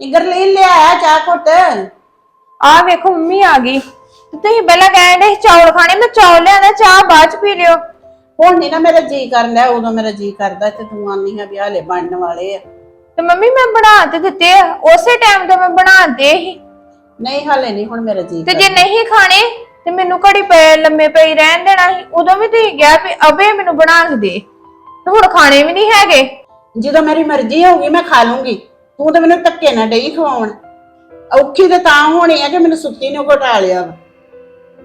ਨਿਗਰ ਲੈ ਲਿਆ ਚਾਹ ਘੁੱਟ। ਆ ਵੇਖੋ ਮੰਮੀ ਆ ਗਈ। ਤੇ ਤੁਸੀਂ ਪਹਿਲਾਂ ਕਹਿੰਦੇ ਚੌਲ ਖਾਣੇ ਮੈਂ ਚੌਲ ਲਿਆਂਦਾ ਚਾਹ ਬਾਅਦ ਚ ਪੀ ਲਿਓ। ਹੁਣ ਨਹੀਂ ਨਾ ਮੇਰਾ ਜੀ ਕਰਦਾ ਉਦੋਂ ਮੇਰਾ ਜੀ ਕਰਦਾ ਤੇ ਤੂੰ ਆਨੀ ਆ ਵੀ ਹਾਲੇ ਬਣਨ ਵਾਲੇ ਆ। ਤੇ ਮੰਮੀ ਮੈਂ ਬਣਾ ਤੇ ਦਿੱਤੇ ਆ ਉਸੇ ਟਾਈਮ ਤੇ ਮੈਂ ਬਣਾਉਂਦੇ ਹੀ ਨਹੀਂ ਹਾਲੇ ਨਹੀਂ ਹੁਣ ਮੇਰਾ ਜੀ ਤੇ ਜੇ ਨਹੀਂ ਖਾਣੇ ਤੇ ਮੈਨੂੰ ਘੜੀ ਪਏ ਲੰਮੇ ਪਈ ਰਹਿਣ ਦੇਣਾ ਸੀ। ਉਦੋਂ ਵੀ ਤੁਸੀਂ ਕਿਹਾ ਵੀ ਅਬੇ ਮੈਨੂੰ ਬਣਾ ਕੇ ਦੇ। ਤੇ ਹੁਣ ਖਾਣੇ ਵੀ ਨਹੀਂ ਹੈਗੇ। ਜਦੋਂ ਮੇਰੀ ਮਰਜ਼ੀ ਹੋਊਗੀ ਮੈਂ ਖਾ ਲੂੰਗੀ। ਤੂੰ ਤਾਂ ਮੈਨੂੰ ਧੱਕੇ ਨਾ ਡਈ ਖਵਾਉਣ। ਔਖੀ ਤੇ ਤਾਂ ਹੋਣੀ ਆ ਕਿ ਮੈਨੂੰ ਸੁੱਤੀ ਨੂੰ ਘਟਾ ਲਿਆ ਵਾ।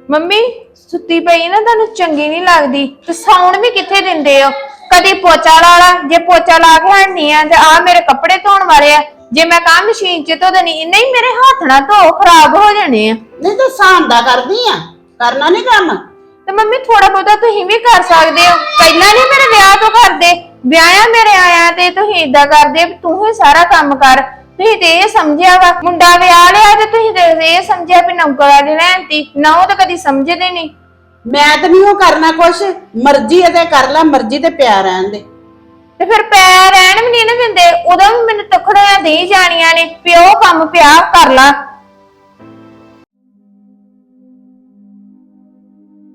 ਮੰਮੀ ਸੁੱਤੀ ਪਈ ਨਾ ਤੁਹਾਨੂੰ ਚੰਗੀ ਨਹੀਂ ਲੱਗਦੀ। ਤੇ ਸੌਣ ਵੀ ਕਿੱਥੇ ਦਿੰਦੇ ਹੋ? ਕਦੀ ਪੋਚਾ ਲਾ ਲਾ ਜੇ ਪੋਚਾ ਲਾ ਕੇ ਹਟਣੀ ਆ ਤੇ ਆ ਮੇਰੇ ਕੱਪੜੇ ਧੋਣ ਵਾਲੇ ਆ। ਜੇ ਮੈਂ ਕਹਾਂ ਮਸ਼ੀਨ 'ਚ ਧੋ ਦੇਣੀ ਨਹੀਂ ਮੇਰੇ ਹੱਥ ਨਾ ਧੋ ਖਰਾਬ ਹੋ ਜਾਣੇ ਆ। ਨਹੀਂ ਤਾਂ ਸਾਨ ਦਾ ਕਰਦੀ ਆ। ਕਰਨਾ ਨਹੀਂ ਕੰਮ। ਤੇ ਮੰਮੀ ਥੋੜਾ ਬਹੁਤਾ ਤੁਸੀਂ ਵੀ ਕਰ ਸਕਦੇ ਹੋ। ਪਹਿਲਾਂ ਨਹੀਂ ਮੇਰੇ ਵਿਆਹ ਤੋਂ ਕਰਦੇ। ਵਿਆਹਿਆ ਮੇਰੇ ਆਇਆ ਤੇ ਤੁਸੀਂ ਇਦਾਂ ਕਰਦੇ ਵੀ ਤੂੰ ਹੀ ਸਾਰਾ ਕੰਮ ਕਰ ਤੁਸੀਂ ਤੇ ਇਹ ਸਮਝਿਆ ਵਾ ਮੁੰਡਾ ਵਿਆਹ ਲਿਆ ਤੇ ਤੁਸੀਂ ਤੇ ਇਹ ਸਮਝਿਆ ਵੀ ਨੌਕਰ ਵਾਲੀ ਲੈਣਤੀ ਨਾ ਉਹ ਤਾਂ ਕਦੀ ਸਮਝਦੇ ਨਹੀਂ। ਮੈਂ ਤਾਂ ਨਹੀਂ ਉਹ ਕਰਨਾ ਕੁਛ ਮਰਜ਼ੀ ਹੈ ਤੇ ਕਰ ਲੈ ਮਰਜ਼ੀ ਤੇ ਪਿਆ ਰਹਿਣ ਦੇ। ਤੇ ਫਿਰ ਪੈਰ ਰਹਿਣ ਵੀ ਨਹੀਂ ਨਾ ਦਿੰਦੇ ਉਦੋਂ ਵੀ ਮੈਨੂੰ ਤਖੜੀਆਂ ਦੇ ਜਾਣੀਆਂ ਨੇ ਪਿਓ ਕੰਮ ਪਿਆ ਕਰ ਲਾ।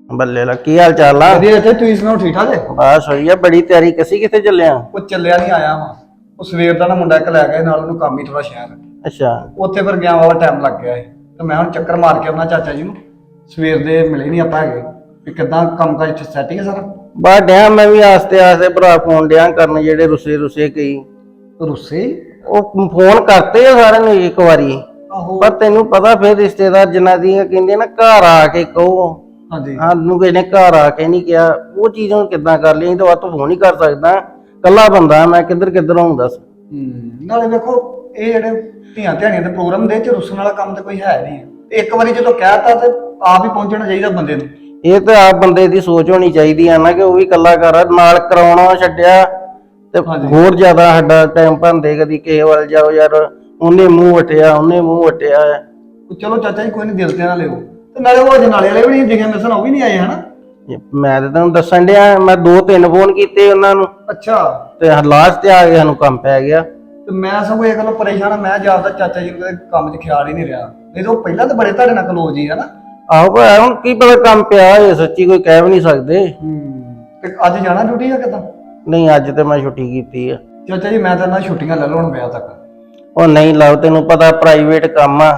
ਬੱਲੇ ਲਾ ਕੀ ਹਾਲ ਚਾਲ ਆ? ਵਧੀਆ ਇੱਥੇ ਤੁਸੀਂ ਸੁਣਾਓ ਠੀਕ ਠਾਕ ਹੈ ਬਸ ਹੋਈ ਆ ਬੜੀ ਤਿਆਰੀ ਕਸੀ ਕਿੱਥੇ ਚੱਲਿਆ? ਉਹ ਚੱਲਿਆ ਨਹੀਂ ਆਇਆ ਵਾ। ਉਹ ਸਵੇਰ ਦਾ ਨਾ ਮੁੰਡਾ ਇੱਕ ਲੈ ਗਿਆ ਨਾਲ ਉਹਨੂੰ ਕੰਮ ਹੀ ਥੋੜਾ ਸ਼ਹਿਰ। ਅੱਛਾ। ਉੱਥੇ ਫਿਰ ਗਿਆ ਵਾਲਾ ਟਾਈਮ ਲੱਗ ਗਿਆ ਤੇ ਮੈਂ ਹੁਣ ਚੱਕਰ ਮਾਰ ਕੇ ਆਉਣਾ ਚਾਚਾ ਜੀ ਨੂੰ। ਸਵੇਰ ਦੇ ਮਿਲੇ ਨਹੀਂ ਆਪਾਂ ਹੈਗੇ। ਵੀ ਕਿਦਾਂ ਕੰਮ ਕਾਜ ਸੈੱਟ ਹੈ ਸਾਰਾ? ਬਾ ਡਿਆ ਮੈਂ ਵੀ ਆਸਤੇ ਆਸਤੇ ਭਰਾ ਫੋਨ ਡਿਆ ਕਰਨ ਜਿਹੜੇ ਰੁੱਸੇ ਰੁੱਸੇ ਕਈ। ਰੁੱਸੇ? ਉਹ ਫੋਨ ਕਰਤੇ ਆ ਸਾਰਿਆਂ ਨੂੰ ਇੱਕ ਵਾਰੀ। ਪਰ ਤੈਨੂੰ ਪਤਾ ਫਿਰ ਰਿਸ਼ਤੇਦਾਰ ਜਿਨ੍ਹਾਂ ਦੀਆਂ ਕਹਿੰਦੇ ਨਾ ਘਰ ਆ ਕੇ ਕਹੋ। ਹਾਂਜੀ। ਸਾਨੂੰ ਕਿਸੇ ਨੇ ਘਰ ਆ ਕੇ ਨਹੀਂ ਕਿਹਾ ਉਹ ਚੀਜ਼ ਹੁਣ ਕਿੱਦਾਂ ਕਰ ਲਈ ਤਾਂ ਤੂੰ ਫੋਨ ਹੀ ਕਰ ਸਕਦਾ। ਕੱਲਾ ਬੰਦਾ ਮੈਂ ਕਿੱਧਰ ਕਿੱਧਰ ਆਉਂ ਦੱਸ। ਹੂੰ। ਨਾਲੇ ਵੇਖੋ ਇਹ ਜਿਹੜੇ ਧੀਆਂ ਧਿਆਣੀਆਂ ਦੇ ਪ੍ਰੋਗਰਾਮ ਦੇ ਚ ਰੁੱਸਣ ਵਾਲਾ ਕੰਮ ਤੇ ਕੋਈ ਹੈ ਨਹੀਂ। ਇੱਕ ਵਾਰੀ ਜਦੋਂ ਕਹਿਤਾ ਤੇ ਆਪ ਹੀ ਪਹੁੰਚਣਾ ਚਾਹੀਦਾ ਬੰਦੇ ਨੂੰ। ਇਹ ਤਾਂ ਆਪ ਬੰਦੇ ਦੀ ਸੋਚ ਹੋਣੀ ਚਾਹੀਦੀ ਆ ਨਾ ਕਿ ਉਹ ਵੀ ਕੱਲਾ ਕਰ ਨਾਲ ਕਰਾਉਣਾ ਛੱਡਿਆ ਤੇ। ਹੋਰ ਜ਼ਿਆਦਾ ਸਾਡਾ ਟਾਈਮ ਭੰਦੇ ਕਦੀ ਕਿਸੇ ਵੱਲ ਜਾਓ ਯਾਰ ਉਹਨੇ ਮੂੰਹ ਵਟਿਆ ਉਹਨੇ ਮੂੰਹ ਵਟਿਆ। ਚਲੋ ਚਾਚਾ ਜੀ ਕੋਈ ਨਹੀਂ ਦਿਲ ਤੇ ਨਾ ਲਿਓ। ਤੇ ਨਾਲੇ ਉਹ ਅਜੇ ਨਾਲੇ ਵਾਲੇ ਵੀ ਨਹੀਂ ਦਿਖੇ ਮਿਸਨ ਉਹ ਵੀ ਨਹੀਂ ਆਏ ਹਨਾ? ਮੈਂ ਤਾਂ ਤੈਨੂੰ ਦੱਸਣ ਡਿਆ ਮੈਂ ਦੋ ਤਿੰਨ ਫੋਨ ਕੀਤੇ ਉਹਨਾਂ ਨੂੰ। ਅੱਛਾ। ਤੇ ਲਾਸਟ ਤੇ ਆ ਕੇ ਸਾਨੂੰ ਕੰਮ ਪੈ ਗਿਆ। ਤੇ ਮੈਂ ਸਗੋਂ ਇਹ ਗੱਲੋਂ ਪਰੇਸ਼ਾਨ ਆ ਮੈਂ ਜ਼ਿਆਦਾ ਚਾਚਾ ਜੀ ਨੂੰ ਕਦੇ ਕੰਮ 'ਚ ਖਿਆਲ ਹੀ ਨਹੀਂ ਰਿਹਾ। ਨਹੀਂ ਤਾਂ ਉਹ ਪਹਿਲਾਂ ਤਾਂ ਬੜੇ ਤੁਹਾਡੇ ਨਾਲ ਕਲੋਜ ਹੀ ਹਨਾ ਆਹੋ ਪਰ ਹੁਣ ਕੀ ਪਤਾ ਕੰਮ ਪਿਆ ਹੋਏ ਸੱਚੀ ਕੋਈ ਕਹਿ ਵੀ ਨਹੀਂ ਸਕਦੇ। ਤੇ ਅੱਜ ਜਾਣਾ ਡਿਊਟੀ ਆ ਕਿਦਾਂ? ਨਹੀਂ ਅੱਜ ਤੇ ਮੈਂ ਛੁੱਟੀ ਕੀਤੀ ਆ। ਚਾਚਾ ਜੀ ਮੈਂ ਤਾਂ ਨਾ ਛੁੱਟੀਆਂ ਲੈ ਲਵਾਂ ਵਿਆਹ ਤੱਕ। ਉਹ ਨਹੀਂ ਲਵ ਤੈਨੂੰ ਪਤਾ ਪ੍ਰਾਈਵੇਟ ਕੰਮ ਆ।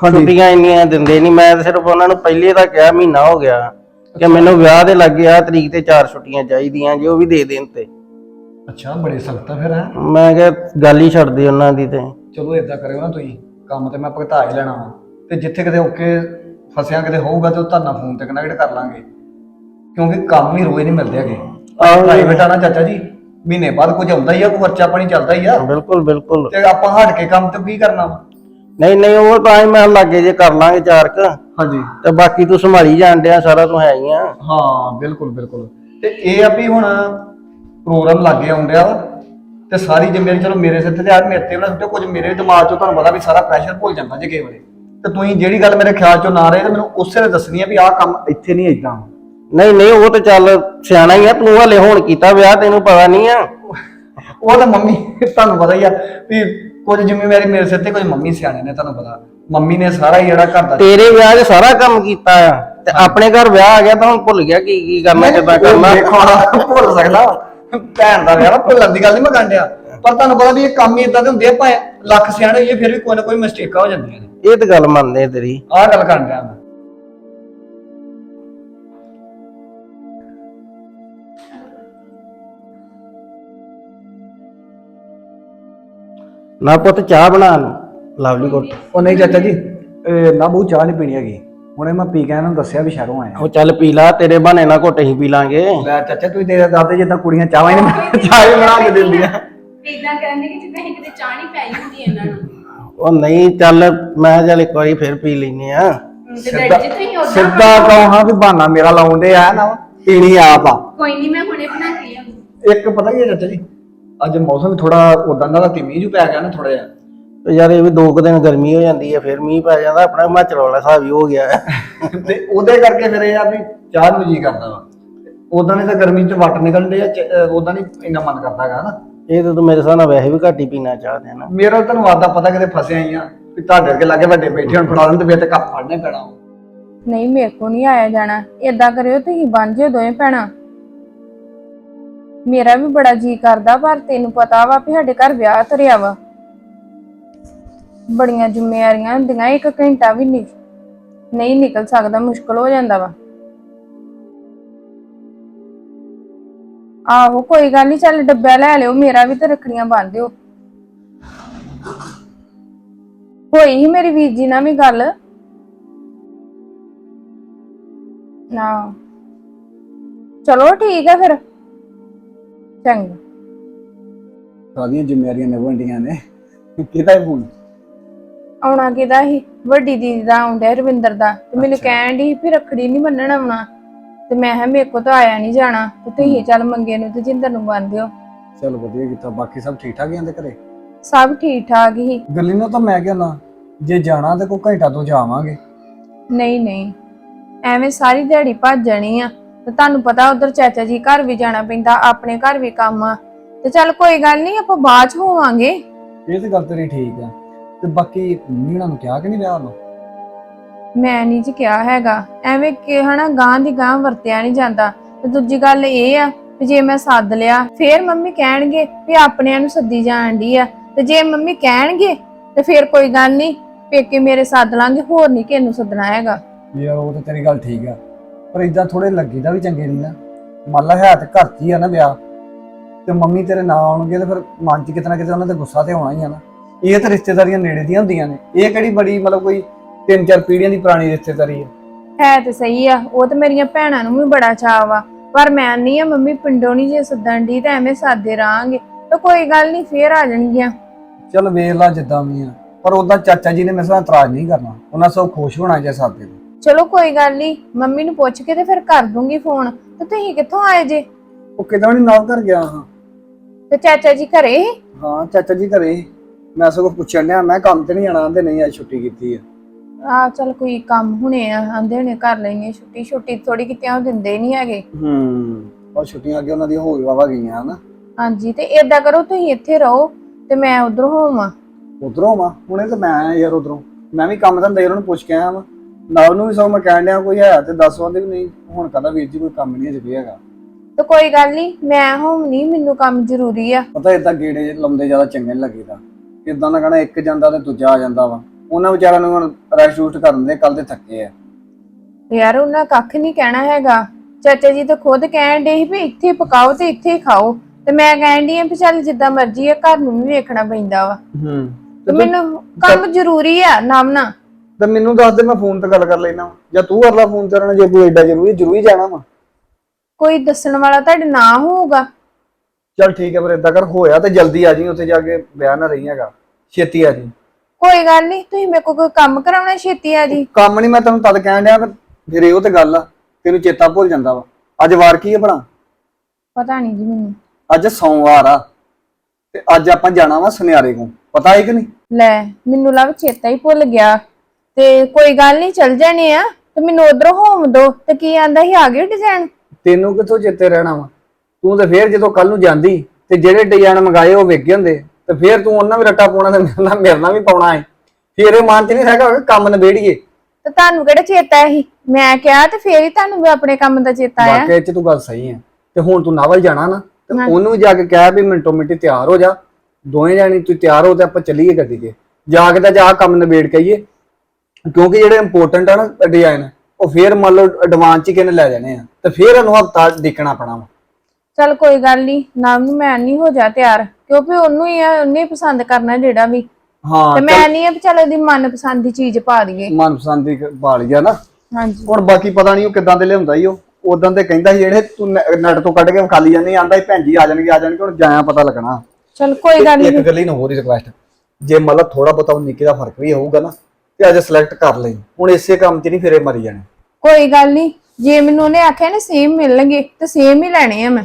ਛੁੱਟੀਆਂ ਇੰਨੀਆਂ ਦਿੰਦੇ ਨਹੀਂ ਮੈਂ ਤਾਂ ਸਿਰਫ ਉਹਨਾਂ ਨੂੰ ਪਹਿਲੇ ਦਾ ਕਿਹਾ ਮਹੀਨਾ ਹੋ ਗਿਆ ਕਿ ਮੈਨੂੰ ਵਿਆਹ ਦੇ ਲੱਗੇ ਆ ਤਰੀਕ ਤੇ ਚਾਰ ਛੁੱਟੀਆਂ ਚਾਹੀਦੀਆਂ ਜੇ ਉਹ ਵੀ ਦੇ ਦੇਣ ਤੇ। ਅੱਛਾ ਬੜੇ ਸਖਤ ਆ ਫਿਰ ਹੈ? ਮੈਂ ਕਿਹਾ ਗੱਲ ਹੀ ਛੱਡ ਦੇ ਉਹਨਾਂ ਦੀ ਤੇ। ਚਲੋ ਇਦਾਂ ਕਰਿਓ ਨਾ ਤੁਸੀਂ। ਕੰਮ ਤੇ ਮੈਂ ਭੁਗਤਾ ਹੀ ਲੈਣਾ ਵਾ। ਤੇ ਜਿੱਥੇ ਕਿਤੇ ਓਕੇ ਫਸਿਆ ਕਿਤੇ ਹੋਊਗਾ ਤੇ ਉਹ ਤੁਹਾਨੂੰ ਫੋਨ ਤੇ ਕਨੈਕਟ ਕਰ ਲਾਂਗੇ। ਕਿਉਂਕਿ ਕੰਮ ਹੀ ਰੋਜ਼ ਨਹੀਂ ਮਿਲਦੇ ਹੈਗੇ। ਆਹੋ। ਪ੍ਰਾਈਵੇਟ ਆ ਨਾ ਚਾਚਾ ਜੀ। ਮਹੀਨੇ ਬਾਅਦ ਕੁਝ ਆਉਂਦਾ ਹੀ ਆ ਕੋਈ ਖਰਚਾ ਪਾਣੀ ਚੱਲਦਾ ਹੀ ਆ। ਬਿਲਕੁਲ ਬਿਲਕੁਲ। ਤੇ ਆਪਾਂ ਹਟ ਕੇ ਕੰਮ ਤੇ ਕੀ ਕਰਨਾ ਵਾ? ਨਹੀਂ ਨਹੀਂ ਉਹ ਤਾਂ ਹੀ ਮੈਂ ਲੱਗੇ ਜੇ ਕਰ ਲਾਂਗੇ ਚਾਰ ਕ। ਹਾਂਜੀ। ਤੇ ਬਾਕੀ ਤੂੰ ਸੰਭਾਲੀ ਜਾਣ ਡਿਆ ਸਾਰਾ ਤੂੰ ਹੈ ਹੀ ਆ। ਹਾਂ ਬਿਲਕੁਲ ਬਿਲਕੁਲ। ਤੇ ਇਹ ਆ ਵੀ ਹੁਣ ਪ੍ਰੋਗਰਾਮ ਲੱਗੇ ਆਉਂਦਿਆ ਤੇ ਸਾਰੀ ਜ਼ਿੰਮੇਵਾਰੀ ਚਲੋ ਮੇਰੇ ਸਿਰ ਤੇ ਯਾਰ ਮੇਰੇ ਤੇ ਨਾ ਸੁੱਟੋ ਕੁਝ ਮੇਰੇ ਦਿਮਾਗ ਚੋਂ ਤੁਹਾਨੂੰ ਪਤਾ ਵੀ ਸਾਰਾ ਪ੍ਰੈਸ਼ਰ ਭੁੱਲ ਜਾਂਦਾ ਜੇ ਕਈ ਵਾਰੀ ਤੇ ਤੁਸੀਂ ਜਿਹੜੀ ਗੱਲ ਮੇਰੇ ਖਿਆਲ ਚੋਂ ਨਾ ਰਹੇ ਤੇ ਮੈਨੂੰ ਉਸੇ ਨੇ ਦੱਸਣੀ ਆ ਵੀ ਆਹ ਕੰਮ ਇੱਥੇ ਨਹੀਂ ਇਦਾਂ ਨਹੀਂ ਨਹੀਂ ਉਹ ਤਾਂ ਚੱਲ ਸਿਆਣਾ ਹੀ ਆ ਤੂੰ ਹਲੇ ਹੁਣ ਕੀਤਾ ਵਿਆਹ ਤੈਨੂੰ ਪਤਾ ਨਹੀਂ ਆ। ਉਹ ਤਾਂ ਮੰਮੀ ਤੁਹਾਨੂੰ ਪਤਾ ਹੀ ਆ ਵੀ ਕੁਝ ਜ਼ਿੰਮੇਵਾਰੀ ਮੇਰੇ ਸਿਰ ਤੇ ਕੁਝ ਮੰਮੀ ਸਿਆਣੇ ਨੇ ਤੁਹਾਨੂੰ ਪਤਾ। ਮੰਮੀ ਨੇ ਸਾਰਾ ਹੀ ਜਿਹੜਾ ਘਰ ਦਾ ਤੇਰੇ ਵਿਆਹ 'ਚ ਸਾਰਾ ਕੰਮ ਕੀਤਾ ਆ। ਤੇ ਆਪਣੇ ਘਰ ਵਿਆਹ ਆ ਗਿਆ ਤਾਂ ਹੁਣ ਭੁੱਲ ਗਿਆ ਕੀ ਕੀ ਕਰਨਾ ਕਿੱਦਾਂ ਕਰਨਾ। ਦੇਖੋ ਭੁੱਲ ਸਕਦਾ। ਭੈਣ ਦਾ ਵਿਆਹ ਨਾ ਭੁੱਲਣ ਦੀ ਗੱਲ ਨਹੀਂ ਮੈਂ ਕਾਂਡਿਆ ਪਰ ਤੁਹਾਨੂੰ ਪਤਾ ਵੀ ਇਹ ਕੰਮ ਹੀ ਇਦਾਂ ਦੇ ਹੁੰਦੇ ਆ ਭਾਵੇਂ ਲੱਖ ਸਿਆਣੇ ਹੋਈਏ ਫਿਰ ਵੀ ਕੋਈ ਨਾ ਕੋਈ ਮਿਸਟੇਕਾਂ ਹੋ ਜਾਂਦੀਆਂ ਨੇ। ਇਹ ਤਾਂ ਗੱਲ ਮੰਨਦੇ ਆ ਤੇਰੀ। ਆਹ ਗੱਲ ਕਰਨ ਡਿਆ ਮੈਂ। ਨਾ ਪੁੱਤ ਚਾਹ ਬਣਾ ਲਓ ਲਵਲੀ ਕੋਟ ਉਹ ਨਹੀਂ ਚਾਚਾ ਜੀ ਇਹ ਨਾ ਬਹੁ ਚਾਹ ਨਹੀਂ ਪੀਣੀ ਹੈਗੀ। ਹੁਣੇ ਮੈਂ ਪੀ ਕੇ ਇਹਨਾਂ ਨੂੰ ਦੱਸਿਆ ਵੀ ਸ਼ਹਿਰੋਂ ਆਇਆ। ਉਹ ਚੱਲ ਪੀ ਲਾ ਤੇਰੇ ਬਹਾਨੇ ਨਾਲ ਘੁੱਟ ਹੀ ਪੀ ਲਾਂਗੇ। ਲੈ ਚਾਚਾ ਤੂੰ ਤੇਰੇ ਦਾਦੇ ਜਿੱਦਾਂ ਕੁੜੀਆਂ ਚਾਹਾਂ ਹੀ ਨਹੀਂ। ਚਾਹ ਹੀ ਬਣਾ ਕੇ ਦਿੰਦੀਆਂ। ਇਦਾਂ ਕਹਿੰਦੇ ਕਿ ਅਸੀਂ ਕਿਤੇ ਚਾਹ ਨਹੀਂ ਪਾਈ ਹੁੰਦੀ ਇਹਨਾਂ ਨੂੰ। ਉਹ ਨਹੀਂ ਚੱਲ ਮੈਂ ਚੱਲ ਇੱਕ ਵਾਰੀ ਫਿਰ ਪੀ ਲੈਨੇ ਆ ਤੇ ਡੈਡੀ ਜੀ ਤੁਸੀਂ ਉਦਾਂ ਸਿੱਧਾ ਕਹੋ ਹਾਂ ਵੀ ਬਹਾਨਾ ਮੇਰਾ ਲਾਉਂਦੇ ਆ ਨਾ ਪੀਣੀ ਆਪ ਆ। ਕੋਈ ਨਹੀਂ ਮੈਂ ਹੁਣੇ ਬਣਾ ਕੇ ਲਿਆਉਂਗੀ ਇੱਕ ਪਤਾ ਕੀ ਹੈ ਚਾਚਾ ਜੀ? ਅੱਜ ਮੌਸਮ ਥੋੜਾ ਉਦਾਂ ਦਾ ਤੇ ਮੀਂਹ ਜੂ ਪੈ ਗਿਆ ਨਾ ਥੋੜਾ ਜਿਹਾ। ਤੇ ਯਾਰ ਇਹ ਵੀ ਦੋ ਕੁ ਦਿਨ ਗਰਮੀ ਹੋ ਜਾਂਦੀ ਹੈ ਫਿਰ ਮੀਂਹ ਪੈ ਜਾਂਦਾ ਆਪਣਾ ਹਿਮਾਚਲ ਵਾਲਾ ਹਿਸਾਬ ਹੀ ਹੋ ਗਿਆ। ਹੈ। ਤੇ ਉਹਦੇ ਕਰਕੇ ਫਿਰ ਇਹ ਆ ਵੀ ਚਾਹ ਨੂੰ ਜੀ ਕਰਦਾ ਵਾ। ਉਦਾਂ ਨਹੀਂ ਤਾਂ ਗਰਮੀ ਚ ਵੱਟ ਨਿਕਲਣ ਦੇ ਆ ਉਦਾਂ ਨਹੀਂ ਇੰਨਾ ਮਨ ਕਰਦਾ ਹੈਗਾ ਨਾ। ਇਹ ਤਾਂ ਤੂੰ ਮੇਰੇ ਹਿਸਾਬ ਨਾਲ ਵੈਸੇ ਵੀ ਘੱਟ ਹੀ ਪੀਣਾ ਚਾਹਦੇ ਨਾ ਮੇਰਾ ਤੈਨੂੰ ਵਾਦਾ ਪਤਾ ਕਿਤੇ ਫਸੇ ਆਈ ਆ ਵੀ ਤੁਹਾਡੇ ਅੱਗੇ ਲਾਗੇ ਵੱਡੇ ਬੈਠੇ ਹੁਣ ਫੜਾ ਦੇਣ ਤੇ ਫਿਰ ਤੇ ਕੱਪ ਫੜਨੇ ਪੈਣਾ ਵਾ। ਨਹੀਂ ਮੇਰੇ ਕੋ ਨਹੀਂ ਆਇਆ ਜਾਣਾ। ਏਦਾਂ ਕਰਿਓ ਤੁਸੀਂ ਬਣ ਜਿਓ ਦੋਵੇਂ ਭੈਣਾਂ। ਮੇਰਾ ਵੀ ਬੜਾ ਜੀ ਕਰਦਾ, ਪਰ ਤੈਨੂੰ ਪਤਾ ਵਾ ਵੀ ਸਾਡੇ ਘਰ ਵਿਆਹ ਧਰਿਆ ਵਾ। ਬੜੀਆਂ ਜ਼ਿੰਮੇਵਾਰੀਆਂ ਹੁੰਦੀਆਂ, ਇੱਕ ਘੰਟਾ ਵੀ ਨਹੀਂ ਨਹੀਂ ਨਿਕਲ ਸਕਦਾ, ਮੁਸ਼ਕਲ ਹੋ ਜਾਂਦਾ ਵਾ। ਆਹੋ, ਕੋਈ ਗੱਲ ਨਹੀਂ ਚੱਲ ਡੱਬਾ ਲੈ ਲਿਓ, ਮੇਰਾ ਵੀ ਤੇ ਰੱਖੜੀਆਂ ਬੰਨ ਦਿਓ। ਹੋਈ ਹੀ ਮੇਰੀ ਵੀਰ ਜੀ ਨਾਲ ਵੀ ਗੱਲ। ਨਾ। ਚਲੋ ਠੀਕ ਹੈ ਫਿਰ। ਚੰਗਾ। ਸਾਰੀਆਂ ਜ਼ਿੰਮੇਵਾਰੀਆਂ ਨਿਭਣਡੀਆਂ ਨੇ। ਕਿਹਦਾ ਫੋਨ ਆਉਣਾ ਕਿਦਾ ਸੀ? ਵੱਡੀ ਦੀਦੀ ਦਾ ਆਉਂਦਾ ਰਵਿੰਦਰ ਦਾ। ਤੇ ਮੈਨੂੰ ਕਹਿਣ ਦੀ ਵੀ ਰੱਖੜੀ ਨਹੀਂ ਬੰਨਣ ਆਉਣਾ। ਤੇ ਮੈਂ ਕਿਹਾ ਮੇਰੇ ਕੋ ਤਾਂ ਆਇਆ ਨਹੀਂ ਜਾਣਾ। ਤੇ ਤੁਸੀਂ ਚੱਲ ਮੰਗੇ ਨੂੰ ਤੇ ਜਿੰਦਰ ਨੂੰ ਬੰਨ ਦਿਓ। ਚਲ ਵਧੀਆ ਕੀਤਾ। ਬਾਕੀ ਸਭ ਠੀਕ ਠਾਕ ਹੀ ਆਂਦੇ ਘਰੇ? ਸਭ ਠੀਕ ਠਾਕ ਹੀ। ਗੱਲੀ ਨੂੰ ਤਾਂ ਮੈਂ ਕਹਿੰਦਾ ਜੇ ਜਾਣਾ ਤੇ ਕੋਈ ਘੰਟਾ ਤੋਂ ਜਾਵਾਂਗੇ। ਨਹੀਂ ਨਹੀਂ। ਐਵੇਂ ਸਾਰੀ ਦਿਹਾੜੀ ਭੱਜ ਜਾਣੀ ਆ। ਤੇ ਤੁਹਾਨੂੰ ਪਤਾ ਉਧਰ ਚਾਚਾ ਜੀ ਘਰ ਵੀ ਜਾਣਾ ਪੈਂਦਾ ਆਪਣੇ ਘਰ ਵੀ ਕੰਮ ਆ। ਤੇ ਚੱਲ ਕੋਈ ਗੱਲ ਨਹੀਂ ਆਪਾਂ ਬਾਅਦ ਚ ਹੋਵਾਂਗੇ। ਇਹ ਤੇ ਗੱਲ ਤੇਰੀ ਠੀਕ ਆ। ਤੇ ਬਾਕੀ ਉਹਨਾਂ ਨੂੰ ਕਿਹਾ ਕਿ ਨਹੀਂ ਵਿਆਹ ਨੂੰ? ਮੈਂ ਨਹੀਂ ਜੀ ਕਿਹਾ ਹੈਗਾ। ਐਵੇਂ ਕਿ ਹਨਾ ਗਾਂ ਦੀ ਗਾਂ ਵਰਤਿਆ ਨਹੀਂ ਜਾਂਦਾ। ਤੇ ਦੂਜੀ ਗੱਲ ਇਹ ਆ ਵੀ ਜੇ ਮੈਂ ਸੱਦ ਲਿਆ ਫੇਰ ਮੰਮੀ ਕਹਿਣਗੇ ਵੀ ਆਪਣਿਆਂ ਨੂੰ ਸੱਦੀ ਜਾਣ ਡਈ ਆ। ਤੇ ਜੇ ਮੰਮੀ ਕਹਿਣਗੇ ਤੇ ਫੇਰ ਕੋਈ ਗੱਲ ਨਹੀਂ ਪੇਕੇ ਮੇਰੇ ਸੱਦ ਲਾਂਗੇ ਹੋਰ ਨਹੀਂ ਕਿਸੇ ਨੂੰ ਸੱਦਣਾ ਹੈਗਾ। ਯਾਰ ਉਹ ਤਾਂ ਤੇਰੀ ਗੱਲ ਠੀਕ ਆ। ਪਰ ਇਦਾਂ ਥੋੜੇ ਲੱਗੀਦਾ ਵੀ ਚੰਗੇ ਨਹੀਂ ਨਾ ਮੰਨ ਲਾ ਹੈ ਤੇ ਘਰ 'ਚ ਹੀ ਆ ਨਾ ਵਿਆਹ ਤੇ ਮੰਮੀ ਤੇਰੇ ਨਾ ਆਉਣਗੇ ਤੇ ਫਿਰ ਮਨ 'ਚ ਕਿਤੇ ਨਾ ਕਿਤੇ ਉਹਨਾਂ ਤੇ ਗੁੱਸਾ ਤੇ ਹੋਣਾ ਹੀ ਆ ਨਾ। ਇਹ ਤਾਂ ਰਿਸ਼ਤੇਦਾਰੀਆਂ ਨੇੜੇ ਦੀਆਂ ਹੁੰਦੀਆਂ ਨੇ। ਇਹ ਕਿਹੜੀ ਬੜੀ ਮਤਲਬ ਕੋਈ ਤਿੰਨ ਚਾਰ ਪੀੜ੍ਹੀਆਂ ਦੀ ਪੁਰਾਣੀ ਰਿਸ਼ਤੇਦਾਰੀ ਆ। ਹੈ ਤੇ ਸਹੀ ਆ ਉਹ ਤੇ ਮੇਰੀਆਂ ਭੈਣਾਂ ਨੂੰ ਵੀ ਬੜਾ ਚਾਅ ਵਾ। ਪਰ ਮੈਂ ਨਹੀਂ ਆ ਮੰਮੀ ਪਿੰਡੋਂ ਨਹੀਂ ਜੇ ਸੱਦਣ ਦੀ ਤੇ ਐਵੇਂ ਸਾਦੇ ਰਾਂਗੇ। ਤੇ ਕੋਈ ਗੱਲ ਨਹੀਂ ਫੇਰ ਆ ਜਾਣਗੀਆਂ। ਚਲ ਵੇਖ ਲਾ ਜਿੱਦਾਂ ਵੀ ਆ। ਪਰ ਉਦਾਂ ਚਾਚਾ ਜੀ ਨੇ ਮੇਰੇ ਨਾਲ ਇਤਰਾਜ਼ ਨਹੀਂ ਕਰਨਾ। ਉਹਨਾਂ ਸਭ ਖੁਸ਼ ਹੋਣਾ ਜੇ ਸਾਦੇ ਤੋਂ ਚਲੋ ਕੋਈ ਗੱਲ ਨਹੀਂ ਮੰਮੀ ਨੂੰ ਪੁੱਛ ਕੇ ਤੇ ਫਿਰ ਕਰ ਦੂੰਗੀ ਫੋਨ। ਤੇ ਤੁਸੀਂ ਕਿੱਥੋਂ ਆਏ ਜੇ? ਉਹ ਕਿਦਾਂ ਨਹੀਂ ਨਾਲ ਕਰ ਗਿਆ ਹਾਂ। ਤੇ ਚਾਚਾ ਜੀ ਘਰੇ? ਸੀ? ਹਾਂ ਚਾਚਾ ਜੀ ਘਰੇ। ਸੀ। ਮੈਂ ਸਗੋਂ ਪੁੱਛਣ ਡਿਆ ਮੈਂ ਕੰਮ ਤੇ ਨਹੀਂ ਆਣਾ ਆਂਦੇ ਨਹੀਂ ਅੱਜ ਛੁੱਟੀ ਕੀਤੀ ਆ। ਆ ਚਲ ਕੋਈ ਕੰਮ ਹੁਣੇ ਆ ਆਂਦੇ ਹੁਣੇ ਕਰ ਲੈਣੀ ਛੁੱਟੀ। ਛੁੱਟੀ ਥੋੜੀ ਕਿਤੇ ਉਹ ਦਿੰਦੇ ਨਹੀਂ ਹੈਗੇ। ਹੂੰ ਉਹ ਛੁੱਟੀਆਂ ਅੱਗੇ ਉਹਨਾਂ ਦੀਆਂ ਹੋ ਵਾਵਾ ਗਈਆਂ ਹਨਾ। ਹਾਂਜੀ ਤੇ ਏਦਾਂ ਕਰੋ ਤੁਸੀਂ ਇੱਥੇ ਰਹੋ ਤੇ ਮੈਂ ਉਧਰ ਹੋਵਾਂ। ਉਧਰੋਂ ਵਾ ਹੁਣੇ ਤਾਂ ਮੈਂ ਆਇਆ ਯਾਰ ਉਧਰੋਂ। ਮੈਂ ਵੀ ਕੰਮ ਧੰਦਾ ਉਹਨਾਂ ਨੂੰ ਪੁੱਛ ਕੇ ਆਇਆ ਵਾ। ਨੂੰ ਵੀ ਸਗੋਂ ਮੈਂ ਕਹਿਣ ਡਿਆ ਕੋਈ ਹੈ ਤੇ ਦੱਸ ਆਂਦੇ ਵੀ ਨਹੀਂ ਹੁਣ ਕਹਿੰਦਾ ਵੀਰ ਜੀ ਕੋਈ ਕੰਮ ਨਹੀਂ ਅਜੇ ਵੀ ਹੈਗਾ। ਤੇ ਕੋਈ ਗੱਲ ਨਹੀਂ ਮੈਂ ਹੋਮ ਨਹੀਂ ਮੈਨੂੰ ਕੰਮ ਜ਼ਰੂਰੀ ਆ। ਪਤਾ ਇਦਾਂ ਗੇੜੇ ਜਿਹੇ ਲਾਉਂਦੇ ਜ਼ਿਆਦਾ ਚੰਗੇ ਨਹੀਂ ਲੱਗੀਦਾ। ਇਦਾਂ ਦਾ ਕਹਣਾ ਇੱਕ ਜਾਂਦਾ ਤੇ ਦੂਜਾ ਆ ਜਾਂਦਾ ਵਾ। ਉਹਨਾਂ ਵਿਚਾਰਿਆਂ ਨੂੰ ਹੁਣ ਰੈਸਟ ਰੂਸਟ ਕਰਨ ਦੇ ਕੱਲ ਦੇ ਥੱਕੇ ਆ। ਯਾਰ ਉਹਨਾਂ ਕੱਖ ਨਹੀਂ ਕਹਿਣਾ ਹੈਗਾ। ਚਾਚਾ ਜੀ ਤਾਂ ਖੁਦ ਕਹਿਣ ਦੇ ਸੀ ਵੀ ਇੱਥੇ ਪਕਾਓ ਤੇ ਇੱਥੇ ਹੀ ਖਾਓ। ਤੇ ਮੈਂ ਕਹਿਣ ਦੀ ਆ ਵੀ ਚੱਲ ਜਿੱਦਾਂ ਮਰਜ਼ੀ ਆ ਘਰ ਨੂੰ ਵੀ ਵੇਖਣਾ ਪੈਂਦਾ ਵਾ। ਹੂੰ। ਤੇ ਮੈਨੂੰ ਕੰਮ ਜ਼ਰੂਰੀ ਆ ਨਾਮਨਾ ਤੇ ਮੈਨੂੰ ਦੱਸ ਦੇ ਮੈਂ ਫੋਨ ਤੇ ਗੱਲ ਕਰ ਲੈਣਾ ਜਾਂ ਤੂੰ ਕਰ ਲੈ ਫੋਨ ਤੇ ਰਹਿਣਾ ਜੇ ਕੋਈ ਐਡਾ ਜ਼ਰੂਰੀ ਜ਼ਰੂਰੀ ਜਾਣਾ ਵਾ। ਕੋਈ ਦੱਸਣ ਵਾਲਾ ਤੁਹਾਡੇ ਨਾ ਹੋਊਗਾ? ਚੱਲ ਠੀਕ ਹੈ ਫਿਰ ਏਦਾਂ ਕਰ ਹੋਇਆ ਤੇ ਜਲਦੀ ਆ ਜੀ ਉੱਥੇ ਜਾ ਕੇ ਵਿਆਹ ਨਾ ਰਹੀ ਹੈਗਾ। ਛੇਤੀ ਆ ਜੀ ਕੋਈ ਗੱਲ ਨਹੀਂ ਤੁਸੀਂ ਮੇਰੇ ਕੋਲ ਕੋਈ ਕੰਮ ਕਰਾਉਣਾ ਛੇਤੀ ਆ ਜੀ ਕੰਮ ਨਹੀਂ ਮੈਂ ਤੈਨੂੰ ਤਦ ਕਹਿਣ ਡਿਆ ਕਿ ਫਿਰ ਇਹੋ ਤੇ ਗੱਲ ਆ ਤੈਨੂੰ ਚੇਤਾ ਭੁੱਲ ਜਾਂਦਾ ਵਾ। ਅੱਜ ਵਾਰ ਕੀ ਹੈ ਬਣਾ ਪਤਾ ਨਹੀਂ ਜੀ ਮੈਨੂੰ। ਅੱਜ ਸੋਮਵਾਰ ਆ ਤੇ ਅੱਜ ਆਪਾਂ ਜਾਣਾ ਵਾ ਸੁਨਿਆਰੇ ਕੋਲ। ਪਤਾ ਹੈ ਕਿ ਨਹੀਂ? ਲੈ ਮੈਨੂੰ ਲੱਗ ਚੇਤਾ ਹੀ ਭੁੱਲ ਗਿਆ। ਤੇ ਕੋਈ ਗੱਲ ਨਹੀਂ ਚੱਲ ਜਾਣੇ ਆ। ਤੇ ਮੈਨੂੰ ਉਧਰੋਂ ਹੋਮ ਦੋ। ਤੇ ਕੀ ਆਂਦਾ ਸੀ ਆ ਗਏ ਡਿਜ਼ਾਈਨ ਤੈਨੂੰ ਕਿੱਥੋਂ ਚੇਤੇ ਰਹਿਣਾ ਵਾ? ਤੂੰ ਤੇ ਫੇਰ ਜਦੋਂ ਕੱਲ ਨੂੰ ਜਾਂਦੀ ਤੇ ਜਿਹੜੇ ਡਿਜ਼ਾਈਨ ਮੰਗਾਏ ਉਹ ਗਏ ਹੁੰਦੇ। ਤੇ ਫੇਰ ਤੂੰ ਉਹਨਾਂ ਵੀ ਰੱਟਾ ਪਾਉਣਾ ਤੇ ਮੇਰੇ ਨਾਲ ਮੇਰੇ ਨਾਲ ਵੀ ਪਾਉਣਾ ਹੈ। ਫੇਰ ਇਹ ਮਨ ਚ ਨਹੀਂ ਹੈਗਾ ਕਿ ਕੰਮ ਨਿਬੇੜੀਏ। ਤੇ ਤੁਹਾਨੂੰ ਕਿਹੜਾ ਚੇਤਾ ਸੀ? ਮੈਂ ਕਿਹਾ ਤੇ ਫੇਰ ਹੀ ਤੁਹਾਨੂੰ ਵੀ ਆਪਣੇ ਕੰਮ ਦਾ ਚੇਤਾ ਆਇਆ। ਵਾਕਿਆ ਚ ਤੂੰ ਗੱਲ ਸਹੀ ਹੈ। ਤੇ ਹੁਣ ਤੂੰ ਨਾਵਲ ਜਾਣਾ ਨਾ ਤੇ ਉਹਨੂੰ ਵੀ ਜਾ ਕੇ ਕਹਿ ਵੀ ਮਿੰਟੋ ਮਿੰਟੀ ਤਿਆਰ ਹੋ ਜਾ। ਦੋਵੇਂ ਜਾਣੀ ਤੂੰ ਤਿਆਰ ਹੋ ਤੇ ਆਪਾਂ ਚੱਲੀਏ ਗੱਡੀ ਤੇ। ਜਾ ਕੇ ਤਾਂ ਜਾ ਕੰਮ ਨਿਬੇੜ ਕਹੀਏ ਕਿਉਂਕਿ ਜਿਹੜੇ ਇੰਪੋਰਟੈਂਟ ਆ ਨਾ ਡਿਜ਼ਾਈਨ ਉਹ ਫੇਰ ਮੰਨ ਲਓ ਐਡਵਾਂਸ ਚ ਕਿਨੇ ਲੈ ਜਾਣੇ ਆ ਤੇ ਫੇਰ ਉਹਨੂੰ ਹਫਤਾ ਦੇਖਣਾ ਪੈਣਾ ਵਾ। ਚਲ ਕੋਈ ਗੱਲ ਨਹੀਂ ਨਾਮ ਨੂੰ ਮੈਂ ਨਹੀਂ ਹੋ ਜਾ ਤਿਆਰ ਕਿਉਂਕਿ ਉਹਨੂੰ ਹੀ ਆ ਉਹਨੇ ਹੀ ਪਸੰਦ ਕਰਨਾ ਜਿਹੜਾ ਵੀ। ਹਾਂ ਤੇ ਮੈਂ ਨਹੀਂ ਆ ਵੀ ਚਲ ਉਹਦੀ ਮਨਪਸੰਦ ਦੀ ਚੀਜ਼ ਪਾ ਦਈਏ। ਮਨਪਸੰਦ ਦੀ ਪਾ ਲਿਆ ਨਾ। ਹਾਂਜੀ। ਹੁਣ ਬਾਕੀ ਪਤਾ ਨਹੀਂ ਉਹ ਕਿੱਦਾਂ ਦੇ ਲਿਆਉਂਦਾ ਹੀ ਉਹ। ਉਦੋਂ ਤੇ ਕਹਿੰਦਾ ਸੀ ਜਿਹੜੇ ਤੂੰ ਨੈਟ ਤੋਂ ਕੱਢ ਕੇ ਖਾਲੀ ਜਾਂਦੀ ਆਂਦਾ ਸੀ ਭੈਣ ਜੀ ਆ ਜਾਣਗੇ ਆ ਜਾਣਗੇ ਹੁਣ ਜਾਇਆ ਪਤਾ ਲੱਗਣਾ। ਚਲ ਕੋਈ ਗੱਲ ਨਹੀਂ ਇੱਕ ਗੱਲ ਹੀ ਨਾ ਹੋਰ ਰਿਕੁਐਸਟ ਜੇ ਮਤਲਬ ਥੋੜਾ ਬਹੁਤਾ ਉਹ ਨਿੱਕੇ ਦਾ ਫ਼ਰਕ ਵੀ ਹੋਊਗਾ ਨਾ ਤੇ ਅੱਜ ਸਿਲੈਕਟ ਕਰ ਲਈ। ਹੁਣ ਇਸੇ ਕੰਮ 'ਚ ਨਹੀਂ ਫਿਰੇ ਮਰੀ ਜਾਣੇ। ਕੋਈ ਗੱਲ ਨਹੀਂ ਜੇ ਮੈਨੂੰ ਉਹਨੇ ਆਖਿਆ ਨਾ ਸੇਮ ਮਿਲਣਗੇ ਤੇ ਸੇਮ ਹੀ ਲੈਣੇ ਆ ਮੈਂ।